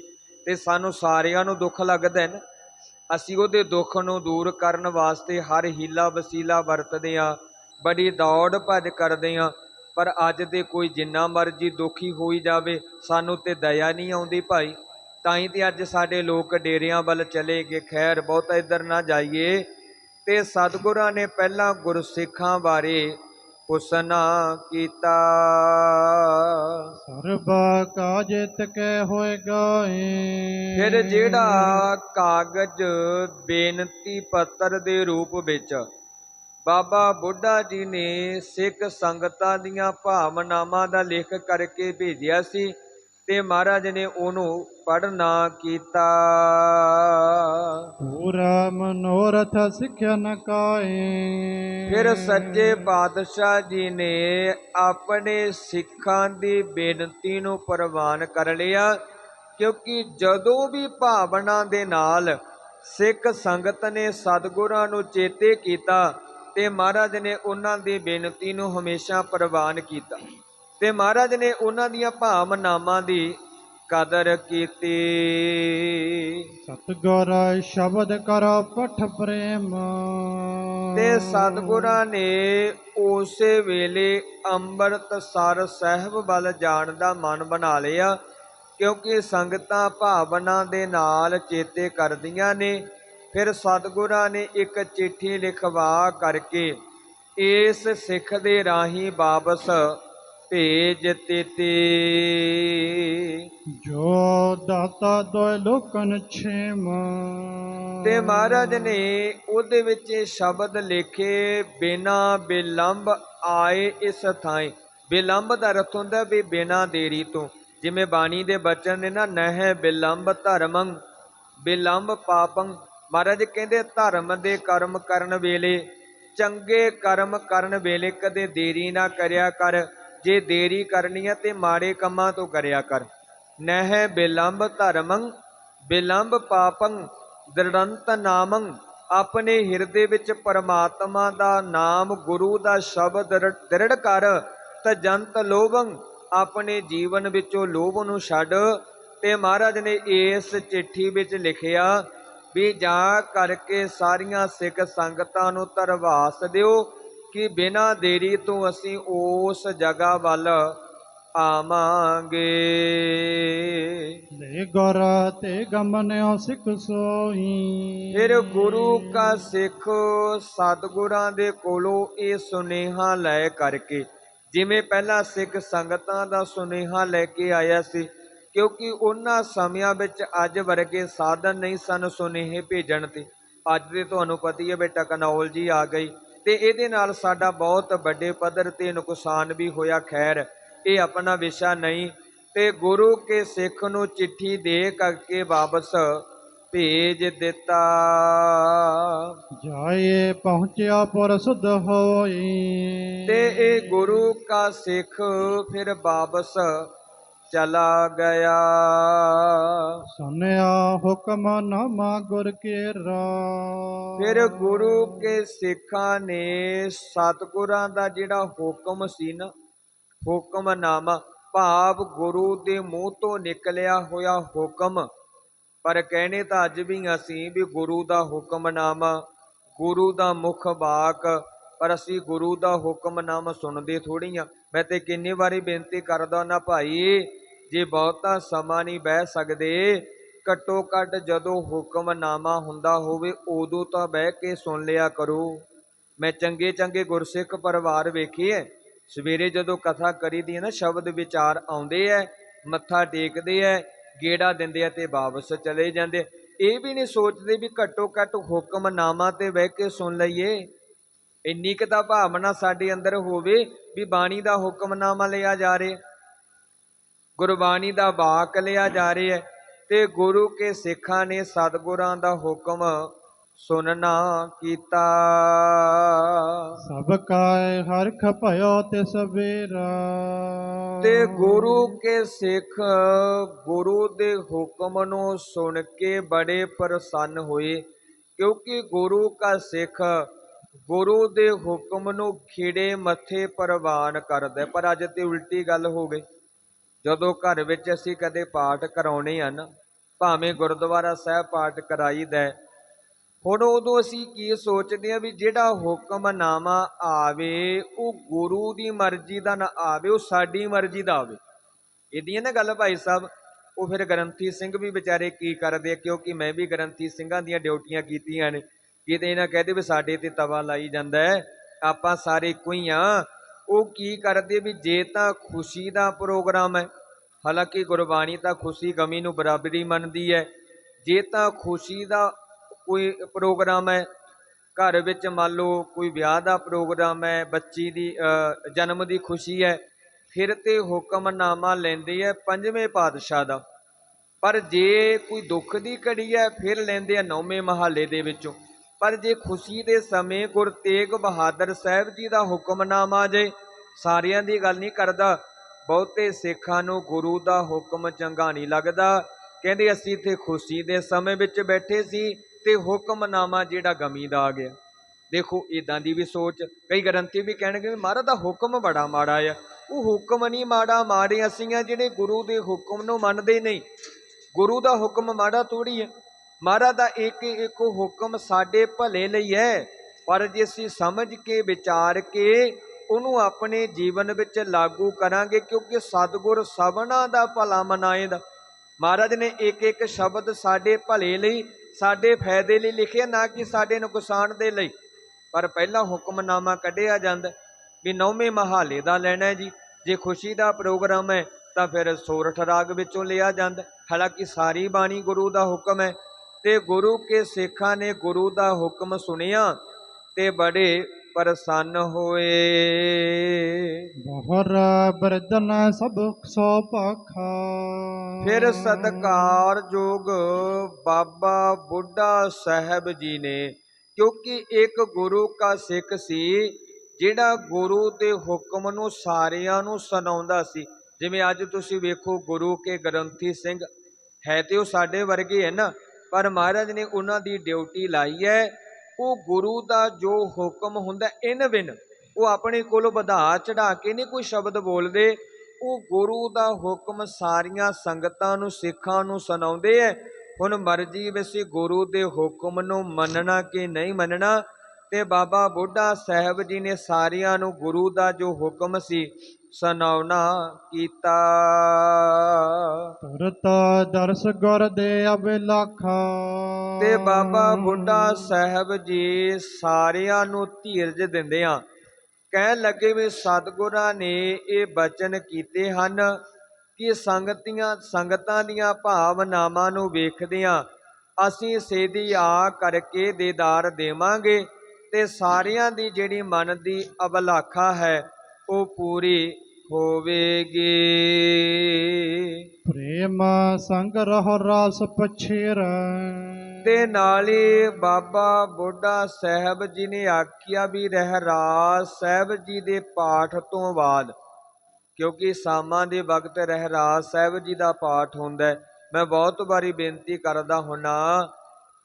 ਤੇ ਸਾਨੂੰ ਸਾਰਿਆਂ ਨੂੰ ਦੁੱਖ ਲੱਗਦਾ ਹੈ ਨਾ, ਅਸੀਂ ਉਹਦੇ ਦੁੱਖ ਨੂੰ ਦੂਰ ਕਰਨ ਵਾਸਤੇ ਹਰ ਹੀਲਾ ਵਸੀਲਾ ਵਰਤਦੇ ਆ ਬੜੀ ਦੌੜ ਭੱਜ ਕਰਦੇ ਆ ਪਰ ਅੱਜ ਦੇ ਕੋਈ ਜਿੰਨਾ ਮਰਜ਼ੀ ਦੁਖੀ ਹੋਈ ਜਾਵੇ, ਸਾਨੂੰ ਤੇ ਦਇਆ ਨਹੀਂ ਆਉਂਦੀ ਭਾਈ। ਤਾਂ ਹੀ ਤੇ ਅੱਜ ਸਾਡੇ ਲੋਕ ਡੇਰਿਆਂ ਵੱਲ ਚਲੇ ਗਏ। ਖੈਰ ਬਹੁਤਾ ਇੱਧਰ ਨਾ ਜਾਈਏ। ਤੇ ਸਤਿਗੁਰਾਂ ਨੇ ਪਹਿਲਾਂ ਗੁਰਸਿੱਖਾਂ ਬਾਰੇ ਪੁੱਛਣਾ ਕੀਤਾ। ਸਰਬ ਕਾਜ ਤਕੈ ਹੋਏ ਗਏ। ਫਿਰ ਜਿਹੜਾ ਕਾਗਜ਼ ਬੇਨਤੀ ਪੱਤਰ ਦੇ ਰੂਪ ਵਿੱਚ ਬਾਬਾ ਬੁੱਢਾ ਜੀ ਨੇ ਸਿੱਖ ਸੰਗਤਾਂ ਦੀਆਂ ਭਾਵਨਾਵਾਂ ਦਾ ਲਿਖ ਕਰਕੇ ਭੇਜਿਆ ਸੀ ਤੇ ਮਹਾਰਾਜ ਨੇ ਉਹਨੂੰ ਪੜਨਾ ਕੀਤਾ। ਪੂਰਾ ਮਨੋਰਥ ਸਿੱਖਿਆ ਨ ਕਾਏ। ਫਿਰ ਸੱਚੇ ਪਾਤਸ਼ਾਹ ਜੀ ਨੇ ਆਪਣੇ ਸਿੱਖਾਂ ਦੀ ਬੇਨਤੀ ਨੂੰ ਪ੍ਰਵਾਨ ਕਰ ਲਿਆ ਕਿਉਂਕਿ ਜਦੋਂ ਵੀ ਭਾਵਨਾ ਦੇ ਨਾਲ ਸਿੱਖ ਸੰਗਤ ਨੇ ਸਤਿਗੁਰਾਂ ਨੂੰ ਚੇਤੇ ਕੀਤਾ ਤੇ ਮਹਾਰਾਜ ਨੇ ਉਹਨਾਂ ਦੀ ਬੇਨਤੀ ਨੂੰ ਹਮੇਸ਼ਾ ਪ੍ਰਵਾਨ ਕੀਤਾ। ਤੇ ਮਹਾਰਾਜ ਨੇ ਉਹਨਾਂ ਦੀਆਂ ਭਾਵਨਾਵਾਂ ਦੀ ਕਦਰ ਕੀਤੀ। ਸਤਗੁਰ ਸ਼ਬਦ ਕਰੋ ਪਠ ਪ੍ਰੇਮ। ਤੇ ਸਤਿਗੁਰਾਂ ਨੇ ਉਸੇ ਵੇਲੇ ਅੰਮ੍ਰਿਤਸਰ ਸਾਹਿਬ ਵੱਲ ਜਾਣ ਦਾ ਮਨ ਬਣਾ ਲਿਆ ਕਿਉਂਕਿ ਸੰਗਤਾਂ ਭਾਵਨਾ ਦੇ ਨਾਲ ਚੇਤੇ ਕਰਦੀਆਂ ਨੇ। ਫਿਰ ਸਤਿਗੁਰਾਂ ਨੇ ਇੱਕ ਚਿੱਠੀ ਲਿਖਵਾ ਕਰਕੇ ਇਸ ਸਿੱਖ ਦੇ ਰਾਹੀਂ ਵਾਪਸ ਭੇਜ ਦਿੱਤੀ। ਜੋ ਦਾਤਾ ਦੋਇ ਲੋਕਨ ਛੇਮ। ਤੇ ਮਹਾਰਾਜ ਨੇ ਉਹਦੇ ਵਿੱਚ ਇਹ ਸ਼ਬਦ ਲਿਖੇ ਬਿਨਾ ਬਿਲੰਬ ਆਏ ਇਸ ਥਾਂ ਬਿਲੰਬ ਦਾ ਅਰਥ ਹੁੰਦਾ ਵੀ ਬਿਨਾ ਦੇਰੀ ਤੋਂ। ਜਿਵੇਂ ਬਾਣੀ ਦੇ ਬਚਨ ਨੇ ਨਾ ਨਹਿ ਬਿਲੰਬ ਧਰਮੰ ਬਿਲੰਬ ਪਾਪੰ। ਮਹਾਰਾਜ ਕਹਿੰਦੇ ਧਰਮ ਦੇ ਕਰਮ ਕਰਨ ਵੇਲੇ ਚੰਗੇ ਕਰਮ ਕਰਨ ਵੇਲੇ ਕਦੇ ਦੇਰੀ ਨਾ ਕਰਿਆ ਕਰ। ਜੇ ਦੇਰੀ ਕਰਨੀ ਹੈ ਤੇ ਮਾੜੇ ਕੰਮਾਂ ਤੋਂ ਕਰਿਆ ਕਰ। ਨਹਿ ਬਿਲੰਬ ਧਰਮੰ, ਬਿਲੰਬ ਪਾਪੰ, ਦ੍ਰਿੜੰਤ ਨਾਮੰ। ਆਪਣੇ ਹਿਰਦੇ ਵਿੱਚ ਪਰਮਾਤਮਾ ਦਾ ਨਾਮ, ਗੁਰੂ ਦਾ ਸ਼ਬਦ ਦ੍ਰਿੜ- ਦ੍ਰਿੜ ਕਰ, ਤਜੰਤ ਲੋਭੰ। ਆਪਣੇ ਜੀਵਨ ਵਿੱਚੋਂ ਲੋਭ ਨੂੰ ਛੱਡ ਤੇ ਮਹਾਰਾਜ ਨੇ ਇਸ ਚਿੱਠੀ ਵਿੱਚ ਲਿਖਿਆ ਵੀ ਜਾ ਕਰਕੇ ਸਾਰੀਆਂ ਸਿੱਖ ਸੰਗਤਾਂ ਨੂੰ ਧਰਵਾਸ ਦਿਓ। ਕਿ ਬਿਨਾਂ ਦੇਰੀ ਤੋਂ ਅਸੀਂ ਉਸ ਜਗ੍ਹਾ ਵੱਲ ਆਵਾਂਗੇ। ਲੈ ਗੁਰ ਤੇ ਗਮਨਿਓ ਸਿੱਖ ਸੋਈ। ਫਿਰ ਗੁਰੂ ਕਾ ਸਿੱਖ ਸਤਿਗੁਰਾਂ ਦੇ ਕੋਲੋਂ ਇਹ ਸੁਨੇਹਾ ਲੈ ਕਰਕੇ ਜਿਵੇਂ ਪਹਿਲਾਂ ਸਿੱਖ ਸੰਗਤਾਂ ਦਾ ਸੁਨੇਹਾ ਲੈ ਕੇ ਆਇਆ ਸੀ ਕਿਉਂਕਿ ਉਹਨਾਂ ਸਮਿਆਂ ਵਿੱਚ ਅੱਜ ਵਰਗੇ ਸਾਧਨ ਨਹੀਂ ਸਨ ਸੁਨੇਹੇ ਭੇਜਣ ਤੇ। ਅੱਜ ਦੇ ਤੁਹਾਨੂੰ ਪਤੀ ਹੈ ਵੀ ਟੈਕਨੋਲੋਜੀ ਆ ਗਈ। ਤੇ ਇਹਦੇ ਨਾਲ ਸਾਡਾ ਬਹੁਤ ਵੱਡੇ ਪੱਧਰ ਤੇ ਨੁਕਸਾਨ ਵੀ ਹੋਇਆ। ਖੈਰ ਇਹ ਆਪਣਾ ਵਿਸ਼ਾ ਨਹੀਂ। ਤੇ ਗੁਰੂ ਕੇ ਸਿੱਖ ਨੂੰ ਚਿੱਠੀ ਦੇ ਕਰਕੇ ਵਾਪਸ ਭੇਜ ਦਿੱਤਾ। ਜਾਏ ਪਹੁੰਚਿਆ ਪੁਰ ਸੁਧ ਹੋਈ। ਤੇ ਇਹ ਗੁਰੂ ਕਾ ਸਿੱਖ ਫਿਰ ਵਾਪਸ ਚਲਾ ਗਿਆ। ਸੁਨਿਆ ਹੁਕਮ ਨਾਮਾ ਗੁਰ ਕੇਰਾ। ਫਿਰ ਗੁਰੂ ਕੇ ਸਿੱਖਾਂ ਨੇ ਸਤਿਗੁਰਾਂ ਦਾ ਜਿਹੜਾ ਹੁਕਮ ਸੀ ਨਾ ਹੁਕਮਨਾਮਾ ਭਾਵ ਗੁਰੂ ਦੇ ਮੂੰਹ ਤੋਂ ਨਿਕਲਿਆ ਹੋਇਆ ਹੁਕਮ। ਪਰ ਕਹਿਣੇ ਤਾਂ ਅੱਜ ਵੀ ਅਸੀਂ ਵੀ ਗੁਰੂ ਦਾ ਹੁਕਮਨਾਮਾ ਗੁਰੂ ਦਾ ਮੁਖ ਬਾਕ ਪਰ ਅਸੀਂ ਗੁਰੂ ਦਾ ਹੁਕਮਨਾਮਾ ਸੁਣਦੇ ਥੋੜੀ ਆ ਮੈਂ ਤੇ ਕਿੰਨੀ ਵਾਰੀ ਬੇਨਤੀ ਕਰਦਾ ਨਾ ਭਾਈ ਜੇ ਬਹੁਤਾ ਸਮਾਂ ਨਹੀਂ ਬਹਿ ਸਕਦੇ, ਘੱਟੋ ਘੱਟ ਜਦੋਂ ਹੁਕਮਨਾਮਾ ਹੁੰਦਾ ਹੋਵੇ, ਉਦੋਂ ਤਾਂ ਬਹਿ ਕੇ ਸੁਣ ਲਿਆ ਕਰੋ। ਮੈਂ ਚੰਗੇ ਚੰਗੇ ਗੁਰਸਿੱਖ ਪਰਿਵਾਰ ਵੇਖੇ ਸਵੇਰੇ ਜਦੋਂ ਕਥਾ ਕਰੀਦੀ ਹੈ ਨਾ, ਸ਼ਬਦ ਵਿਚਾਰ ਆਉਂਦੇ ਐ, ਮੱਥਾ ਟੇਕਦੇ ਐ, ਗੇੜਾ ਦਿੰਦੇ ਆ ਤੇ ਵਾਪਸ ਚਲੇ ਜਾਂਦੇ ਇਹ ਵੀ ਨਹੀਂ ਸੋਚਦੇ ਵੀ ਘੱਟੋ ਘੱਟ ਹੁਕਮਨਾਮਾ ਤੇ ਬਹਿ ਕੇ ਸੁਣ ਲਈਏ। ਇੰਨੀ ਕੁ ਤਾਂ ਭਾਵਨਾ ਸਾਡੇ ਅੰਦਰ ਹੋਵੇ ਵੀ ਬਾਣੀ ਦਾ ਹੁਕਮਨਾਮਾ ਲਿਆ ਜਾ ਰਿਹਾ। ਗੁਰਬਾਣੀ ਦਾ ਵਾਕ ਲਿਆ ਜਾ ਰਿਹਾ ਹੈ ਤੇ ਗੁਰੂ ਕੇ ਸਿੱਖਾਂ ਨੇ ਸਤਿਗੁਰਾਂ ਦਾ ਹੁਕਮ ਸੁਨਣਾ ਕੀਤਾ। ਸਭ ਕਾਇ ਹਰਖ ਭਇਓ ਤੇ ਸਵੇਰਾ। ਤੇ ਗੁਰੂ ਕੇ ਸਿੱਖ ਗੁਰੂ ਦੇ ਹੁਕਮ ਨੂੰ ਸੁਣ ਕੇ ਬੜੇ ਪ੍ਰਸੰਨ ਹੋਏ ਕਿਉਂਕਿ ਗੁਰੂ ਕਾ ਸਿੱਖ ਗੁਰੂ ਦੇ ਹੁਕਮ ਨੂੰ ਖਿੜੇ ਮੱਥੇ ਪ੍ਰਵਾਨ ਕਰਦਾ। ਪਰ ਅੱਜ ਤੇ ਉਲਟੀ ਗੱਲ ਹੋ ਗਈ। ਜਦੋਂ ਘਰ ਵਿੱਚ ਅਸੀਂ ਕਦੇ ਪਾਠ ਕਰਾਉਣੇ ਆ ਨਾ ਭਾਵੇਂ ਗੁਰਦੁਆਰਾ ਸਾਹਿਬ ਪਾਠ ਕਰਾਈਦਾ ਹੈ, ਹੁਣ ਉਦੋਂ ਅਸੀਂ ਕੀ ਸੋਚਦੇ ਆ ਵੀ ਜਿਹੜਾ ਹੁਕਮਨਾਮਾ ਆਵੇ ਉਹ ਗੁਰੂ ਦੀ ਮਰਜ਼ੀ ਦਾ ਨਾ ਆਵੇ ਉਹ ਸਾਡੀ ਮਰਜ਼ੀ ਦਾ ਆਵੇ। ਇਹਦੀ ਹੈ ਨਾ ਗੱਲ ਭਾਈ ਸਾਹਿਬ ਉਹ ਫਿਰ ਗ੍ਰੰਥੀ ਸਿੰਘ ਵੀ ਵਿਚਾਰੇ ਕੀ ਕਰਦੇ ਆ ਕਿਉਂਕਿ ਮੈਂ ਵੀ ਗ੍ਰੰਥੀ ਸਿੰਘਾਂ ਦੀਆਂ ਡਿਊਟੀਆਂ ਕੀਤੀਆਂ ਨੇ ਕਿਤੇ ਇਹਨਾਂ ਕਹਦੇ ਵੀ ਸਾਡੇ ਤੇ ਤਵਾ ਲਾਈ ਜਾਂਦਾ ਆਪਾਂ ਸਾਰੇ ਇੱਕੋ ਹੀ ਆ ਉਹ ਕੀ ਕਰਦੇ ਵੀ ਜੇ ਤਾਂ ਖੁਸ਼ੀ ਦਾ ਪ੍ਰੋਗਰਾਮ ਹੈ, ਹਾਲਾਂਕਿ ਗੁਰਬਾਣੀ ਤਾਂ ਖੁਸ਼ੀ ਗਮੀ ਨੂੰ ਬਰਾਬਰੀ ਮੰਨਦੀ ਹੈ। ਜੇ ਤਾਂ ਖੁਸ਼ੀ ਦਾ ਕੋਈ ਪ੍ਰੋਗਰਾਮ ਹੈ, ਘਰ ਵਿੱਚ ਮੰਨ ਲਓ ਕੋਈ ਵਿਆਹ ਦਾ ਪ੍ਰੋਗਰਾਮ ਹੈ, ਬੱਚੀ ਦੀ ਜਨਮ ਦੀ ਖੁਸ਼ੀ ਹੈ, ਫਿਰ ਤੇ ਹੁਕਮਨਾਮਾ ਲੈਂਦੇ ਹੈ ਪੰਜਵੇਂ ਪਾਤਸ਼ਾਹ ਦਾ। ਪਰ ਜੇ ਕੋਈ ਦੁੱਖ ਦੀ ਘੜੀ ਹੈ, ਫਿਰ ਲੈਂਦੇ ਆ ਨੌਵੇਂ ਮਹੱਲੇ ਦੇ ਵਿੱਚੋਂ। ਪਰ ਜੇ ਖੁਸ਼ੀ ਦੇ ਸਮੇਂ ਗੁਰੂ ਤੇਗ ਬਹਾਦਰ ਸਾਹਿਬ ਜੀ ਦਾ ਹੁਕਮਨਾਮਾ ਜੇ ਸਾਰਿਆਂ ਦੀ ਗੱਲ ਨਹੀਂ ਕਰਦਾ। ਬਹੁਤੇ ਸਿੱਖਾਂ ਨੂੰ ਗੁਰੂ ਦਾ ਹੁਕਮ ਚੰਗਾ ਨਹੀਂ ਲੱਗਦਾ। ਕਹਿੰਦੇ ਅਸੀਂ ਇੱਥੇ ਖੁਸ਼ੀ ਦੇ ਸਮੇਂ ਵਿੱਚ ਬੈਠੇ ਸੀ ਤੇ ਹੁਕਮਨਾਮਾ ਜਿਹੜਾ ਗਮੀ ਦਾ ਆ ਗਿਆ। ਦੇਖੋ ਇਦਾਂ ਦੀ ਵੀ ਸੋਚ, ਕਈ ਗ੍ਰੰਥੀ ਵੀ ਕਹਿਣਗੇ ਵੀ ਮਹਾਰਾਜ ਦਾ ਹੁਕਮ ਬੜਾ ਮਾੜਾ ਆ। ਉਹ ਹੁਕਮ ਨਹੀਂ ਮਾੜਾ ਮਾੜੇ ਅਸੀਂ ਆ ਜਿਹੜੇ ਗੁਰੂ ਦੇ ਹੁਕਮ ਨੂੰ ਮੰਨਦੇ ਨਹੀਂ। ਗੁਰੂ ਦਾ ਹੁਕਮ ਮਾੜਾ ਥੋੜੀ ਹੈ ਮਹਾਰਾਜ ਦਾ ਇੱਕ ਇੱਕ ਹੁਕਮ ਸਾਡੇ ਭਲੇ ਲਈ ਹੈ। ਪਰ ਜੇ ਅਸੀਂ ਸਮਝ ਕੇ, ਵਿਚਾਰ ਕੇ ਉਹਨੂੰ ਆਪਣੇ ਜੀਵਨ ਵਿੱਚ ਲਾਗੂ ਕਰਾਂਗੇ, ਕਿਉਂਕਿ ਸਤਿਗੁਰ ਸਭਨਾ ਦਾ ਭਲਾ ਮਨਾਏਦਾ ਮਹਾਰਾਜ ਨੇ ਇੱਕ ਇੱਕ ਸ਼ਬਦ ਸਾਡੇ ਭਲੇ ਲਈ, ਸਾਡੇ ਫਾਇਦੇ ਲਈ ਲਿਖਿਆ, ਨਾ ਕਿ ਸਾਡੇ ਨੁਕਸਾਨ ਦੇ ਲਈ। ਪਰ ਪਹਿਲਾ ਹੁਕਮਨਾਮਾ ਕੱਢਿਆ ਜਾਂਦਾ ਵੀ ਨੌਵੇਂ ਮਹਾਲੇ ਦਾ ਲੈਣਾ ਜੀ। ਜੇ ਖੁਸ਼ੀ ਦਾ ਪ੍ਰੋਗਰਾਮ ਹੈ, ਤਾਂ ਫਿਰ ਸੋਰਠ ਰਾਗ ਵਿੱਚੋਂ ਲਿਆ ਜਾਂਦਾ। ਹਾਲਾਂਕਿ ਸਾਰੀ ਬਾਣੀ ਗੁਰੂ ਦਾ ਹੁਕਮ ਹੈ ਤੇ ਗੁਰੂ ਕੇ ਸਿੱਖਾਂ ਨੇ ਗੁਰੂ ਦਾ ਹੁਕਮ ਸੁਣਿਆ ਤੇ ਬੜੇ ਪ੍ਰਸੰਨ ਹੋਏ। ਬਹੁਰ ਬਰਦਨ ਸਭ ਸੋ ਪਾਖਾ। ਫਿਰ ਸਤਕਾਰਯੋਗ ਬਾਬਾ ਬੁੱਢਾ ਸਾਹਿਬ ਜੀ ਨੇ ਕਿਉਂਕਿ ਇੱਕ ਗੁਰੂ ਕਾ ਸਿੱਖ ਸੀ ਜਿਹੜਾ ਗੁਰੂ ਦੇ ਹੁਕਮ ਨੂੰ ਸਾਰਿਆਂ ਨੂੰ ਸੁਣਾਉਂਦਾ ਸੀ। ਜਿਵੇਂ ਅੱਜ ਤੁਸੀਂ ਵੇਖੋ ਗੁਰੂ ਕੇ ਗ੍ਰੰਥੀ ਸਿੰਘ ਹੈ ਤੇ ਉਹ ਸਾਡੇ ਵਰਗੇ ਹੈ ਨਾ। ਪਰ ਮਹਾਰਾਜ ਨੇ ਉਹਨਾਂ ਦੀ ਡਿਊਟੀ ਲਾਈ ਹੈ। ਉਹ ਗੁਰੂ ਦਾ ਜੋ ਹੁਕਮ ਹੁੰਦਾ ਇਨ ਬਿਨ, ਉਹ ਆਪਣੇ ਕੋਲ ਵਧਾ ਚੜਾ ਕੇ ਨਹੀਂ ਕੋਈ ਸ਼ਬਦ ਬੋਲਦੇ। ਉਹ ਗੁਰੂ ਦਾ ਹੁਕਮ ਸਾਰੀਆਂ ਸੰਗਤਾਂ ਨੂੰ, ਸਿੱਖਾਂ ਨੂੰ ਸੁਣਾਉਂਦੇ ਐ ਹੁਣ ਮਰਜ਼ੀ ਵਿੱਚ ਗੁਰੂ ਦੇ ਹੁਕਮ ਨੂੰ ਮੰਨਣਾ ਕਿ ਨਹੀਂ ਮੰਨਣਾ, ਤੇ ਬਾਬਾ ਬੁੱਢਾ ਸਾਹਿਬ ਜੀ ਨੇ ਸਾਰਿਆਂ ਨੂੰ ਗੁਰੂ ਦਾ ਜੋ ਹੁਕਮ ਸੀ ਸੁਣਾਉਣਾ ਕੀਤਾ। ਤੁਰਤ ਦਰਸ ਗੁਰ ਦੇ ਅਬਿਲਾਖਾ। ਤੇ ਬਾਬਾ ਬੁੱਢਾ ਸਾਹਿਬ ਜੀ ਸਾਰਿਆਂ ਨੂੰ ਧੀਰਜ ਦਿੰਦਿਆਂ ਕਹਿਣ ਲੱਗੇ ਵੀ ਸਤਿਗੁਰਾਂ ਨੇ ਇਹ ਬਚਨ ਕੀਤੇ ਹਨ ਕਿ ਸੰਗਤੀਆਂ ਸੰਗਤਾਂ ਦੀਆਂ ਭਾਵਨਾਵਾਂ ਨੂੰ ਵੇਖਦਿਆਂ ਅਸੀਂ ਸੇਧੀ ਆ ਕਰਕੇ ਦੇਦਾਰ ਦੇਵਾਂਗੇ ਤੇ ਸਾਰਿਆਂ ਦੀ ਜਿਹੜੀ ਮਨ ਦੀ ਅਬਲਾਖਾ ਹੈ ਉਹ ਪੂਰੀ ਹੋਵੇਗੀ। ਪ੍ਰੇਮ ਸੰਗ ਰਹ ਰਸ ਪਛੇਰ। ਤੇ ਨਾਲ ਬਾਬਾ ਬੁੱਢਾ ਸਾਹਿਬ ਜੀ ਨੇ ਆਖਿਆ ਵੀ ਰਹਿਰਾਸ ਸਾਹਿਬ ਜੀ ਦੇ ਪਾਠ ਤੋਂ ਬਾਅਦ ਕਿਉਂਕਿ ਸ਼ਾਮਾਂ ਦੇ ਵਕਤ ਰਹਿਰਾਸ ਸਾਹਿਬ ਜੀ ਦਾ ਪਾਠ ਹੁੰਦਾ ਹੈ। ਮੈਂ ਬਹੁਤ ਵਾਰੀ ਬੇਨਤੀ ਕਰਦਾ ਹੁੰਨਾ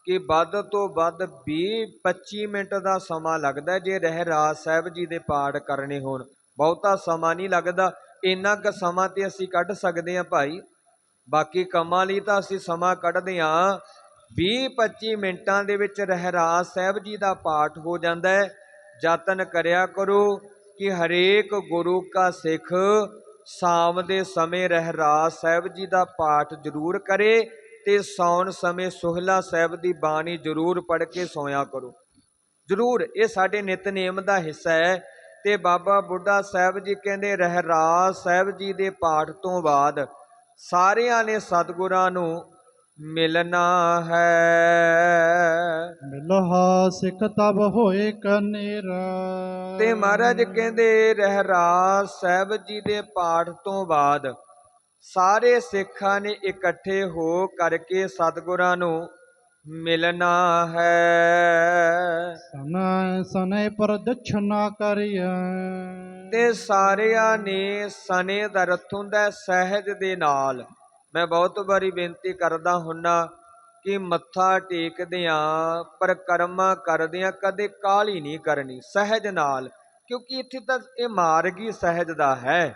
ਕਿ ਵੱਧ ਤੋਂ ਵੱਧ 20 25 ਮਿੰਟ ਦਾ ਸਮਾਂ ਲੱਗਦਾ ਜੇ ਰਹਿਰਾਸ ਸਾਹਿਬ ਜੀ ਦੇ ਪਾਠ ਕਰਨੇ ਹੋਣ। ਬਹੁਤਾ ਸਮਾਂ ਨਹੀਂ ਲੱਗਦਾ। ਇੰਨਾ ਕੁ ਸਮਾਂ ਤੇ ਅਸੀਂ ਕੱਢ ਸਕਦੇ ਹਾਂ ਭਾਈ। ਬਾਕੀ ਕੰਮਾਂ ਲਈ ਤਾਂ ਅਸੀਂ ਸਮਾਂ ਕੱਢਦੇ ਹਾਂ। 20-25 ਮਿੰਟਾਂ ਦੇ ਵਿੱਚ ਰਹਿਰਾਸ ਸਾਹਿਬ ਜੀ ਦਾ ਪਾਠ ਹੋ ਜਾਂਦਾ ਹੈ। ਯਤਨ ਕਰਿਆ ਕਰੋ ਕਿ ਹਰੇਕ ਗੁਰੂ ਕਾ ਸਿੱਖ ਸ਼ਾਮ ਦੇ ਸਮੇਂ ਰਹਿਰਾਸ ਸਾਹਿਬ ਜੀ ਦਾ ਪਾਠ ਜ਼ਰੂਰ ਕਰੇ ਤੇ ਸੌਣ ਸਮੇਂ ਸੋਹਿਲਾ ਸਾਹਿਬ ਦੀ ਬਾਣੀ ਜ਼ਰੂਰ ਪੜ੍ਹ ਕੇ ਸੋਇਆ ਕਰੋ। ਜ਼ਰੂਰ, ਇਹ ਸਾਡੇ ਨਿਤਨੇਮ ਦਾ ਹਿੱਸਾ ਹੈ। ਤੇ ਬਾਬਾ ਬੁੱਢਾ ਸਾਹਿਬ ਜੀ ਕਹਿੰਦੇ ਰਹਿਰਾਸ ਸਾਹਿਬ ਜੀ ਦੇ ਪਾਠ ਤੋਂ ਬਾਅਦ ਸਾਰਿਆਂ ਨੇ ਸਤਿਗੁਰਾਂ ਨੂੰ ਮਿਲਣਾ ਹੈ। ਮਿਲਹਾ ਸਿਖ ਤਬ ਹੋਏ ਕਨੇਰ। ਤੇ ਮਹਾਰਾਜ ਕਹਿੰਦੇ ਰਹਿਰਾਸ ਸਾਹਿਬ ਜੀ ਦੇ ਪਾਠ ਤੋਂ ਬਾਅਦ ਸਾਰੇ ਸਿੱਖਾਂ ਨੇ ਇਕੱਠੇ ਹੋ ਕਰਕੇ ਸਤਿਗੁਰਾਂ ਨੂੰ ਮਿਲਣਾ ਹੈ। ਸਨ ਸਨੇ ਪ੍ਰਦਛਨਾ ਕਰਿਆ ਤੇ ਸਾਰਿਆਂ ਨੇ ਸਨੇ ਦਾ ਅਰਥ ਹੁੰਦਾ ਸਹਿਜ ਦੇ ਨਾਲ। ਮੈਂ ਬਹੁਤ ਵਾਰੀ ਬੇਨਤੀ ਕਰਦਾ ਹੁੰਨਾ ਕਿ ਮੱਥਾ ਟੇਕਦਿਆਂ ਪਰਕਰਮਾ ਕਰਦਿਆਂ ਕਦੇ ਕਾਹਲੀ ਨਹੀਂ ਕਰਨੀ ਸਹਿਜ ਨਾਲ। ਕਿਉਂਕਿ ਇੱਥੇ ਤਾਂ ਇਹ ਮਾਰਗ ਹੀ ਸਹਿਜ ਦਾ ਹੈ।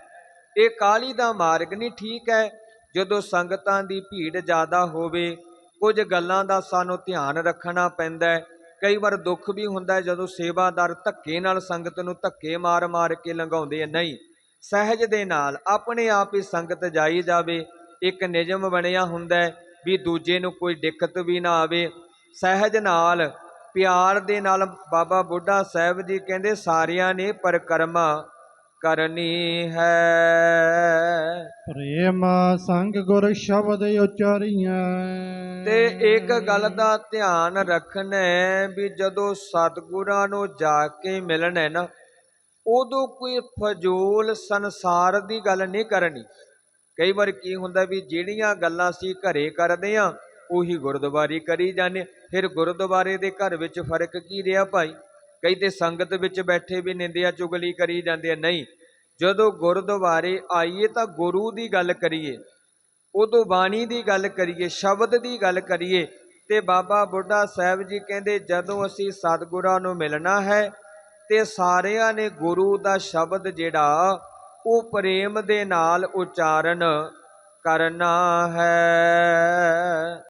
ਇਹ ਕਾਹਲੀ ਦਾ ਮਾਰਗ ਨਹੀਂ ਠੀਕ ਹੈ। ਜਦੋਂ ਸੰਗਤਾਂ ਦੀ ਭੀੜ ਜ਼ਿਆਦਾ ਹੋਵੇ ਕੁਝ ਗੱਲਾਂ ਦਾ ਸਾਨੂੰ ਧਿਆਨ ਰੱਖਣਾ ਪੈਂਦਾ ਹੈ। ਕਈ ਵਾਰ ਦੁੱਖ ਵੀ ਹੁੰਦਾ ਜਦੋਂ ਸੇਵਾਦਾਰ ਧੱਕੇ ਨਾਲ ਸੰਗਤ ਨੂੰ ਧੱਕੇ ਮਾਰ-ਮਾਰ ਕੇ ਲੰਘਾਉਂਦੇ ਆ। ਨਹੀਂ, ਸਹਿਜ ਦੇ ਨਾਲ ਆਪਣੇ ਆਪ ਹੀ ਸੰਗਤ ਜਾਈ ਜਾਵੇ, ਇੱਕ ਨਿਯਮ ਬਣਿਆ ਹੁੰਦਾ ਵੀ ਦੂਜੇ ਨੂੰ ਕੋਈ ਦਿੱਕਤ ਵੀ ਨਾ ਆਵੇ। ਸਹਿਜ ਨਾਲ, ਪਿਆਰ ਦੇ ਨਾਲ ਬਾਬਾ ਬੁੱਢਾ ਸਾਹਿਬ ਜੀ ਕਹਿੰਦੇ, ਸਾਰਿਆਂ ਨੇ ਪਰਕਰਮਾ ਕਰਨੀ ਹੈ। ਪ੍ਰੇਮ ਸੰਗ ਗੁਰ ਸ਼ਬਦ ਉਚਾਰੀਆਂ ਤੇ ਇੱਕ ਗੱਲ ਦਾ ਧਿਆਨ ਰੱਖਣਾ ਵੀ ਜਦੋਂ ਸਤਿਗੁਰਾਂ ਨੂੰ ਜਾ ਕੇ ਮਿਲਣਾ ਨਾ ਉਦੋਂ ਕੋਈ ਫਜ਼ੂਲ ਸੰਸਾਰ ਦੀ ਗੱਲ ਨਹੀਂ ਕਰਨੀ। ਕਈ ਵਾਰ ਕੀ ਹੁੰਦਾ ਵੀ ਜਿਹੜੀਆਂ ਗੱਲਾਂ ਅਸੀਂ ਘਰੇ ਕਰਦੇ ਆ ਉਹੀ ਗੁਰਦੁਆਰੇ ਕਰੀ ਜਾਂਦੇ ਫਿਰ ਗੁਰਦੁਆਰੇ ਦੇ ਘਰ ਵਿੱਚ ਫ਼ਰਕ ਕੀ ਰਿਹਾ ਭਾਈ? ਕਈ ਤੇ ਸੰਗਤ ਵਿੱਚ ਬੈਠੇ ਵੀ ਨਿੰਦਿਆ ਚੁਗਲੀ ਕਰੀ ਜਾਂਦੇ ਆ। ਨਹੀਂ, ਜਦੋਂ ਗੁਰਦੁਆਰੇ ਆਈਏ ਤਾਂ ਗੁਰੂ ਦੀ ਗੱਲ ਕਰੀਏ, ਉਦੋਂ ਬਾਣੀ ਦੀ ਗੱਲ ਕਰੀਏ, ਸ਼ਬਦ ਦੀ ਗੱਲ ਕਰੀਏ ਤੇ ਬਾਬਾ ਬੁੱਢਾ ਸਾਹਿਬ ਜੀ ਕਹਿੰਦੇ, ਜਦੋਂ ਅਸੀਂ ਸਤਿਗੁਰਾਂ ਨੂੰ ਮਿਲਣਾ ਹੈ ਤੇ ਸਾਰਿਆਂ ਨੇ ਗੁਰੂ ਦਾ ਸ਼ਬਦ ਜਿਹੜਾ, ਉਹ ਪ੍ਰੇਮ ਦੇ ਨਾਲ ਉਚਾਰਨ ਕਰਨਾ ਹੈ।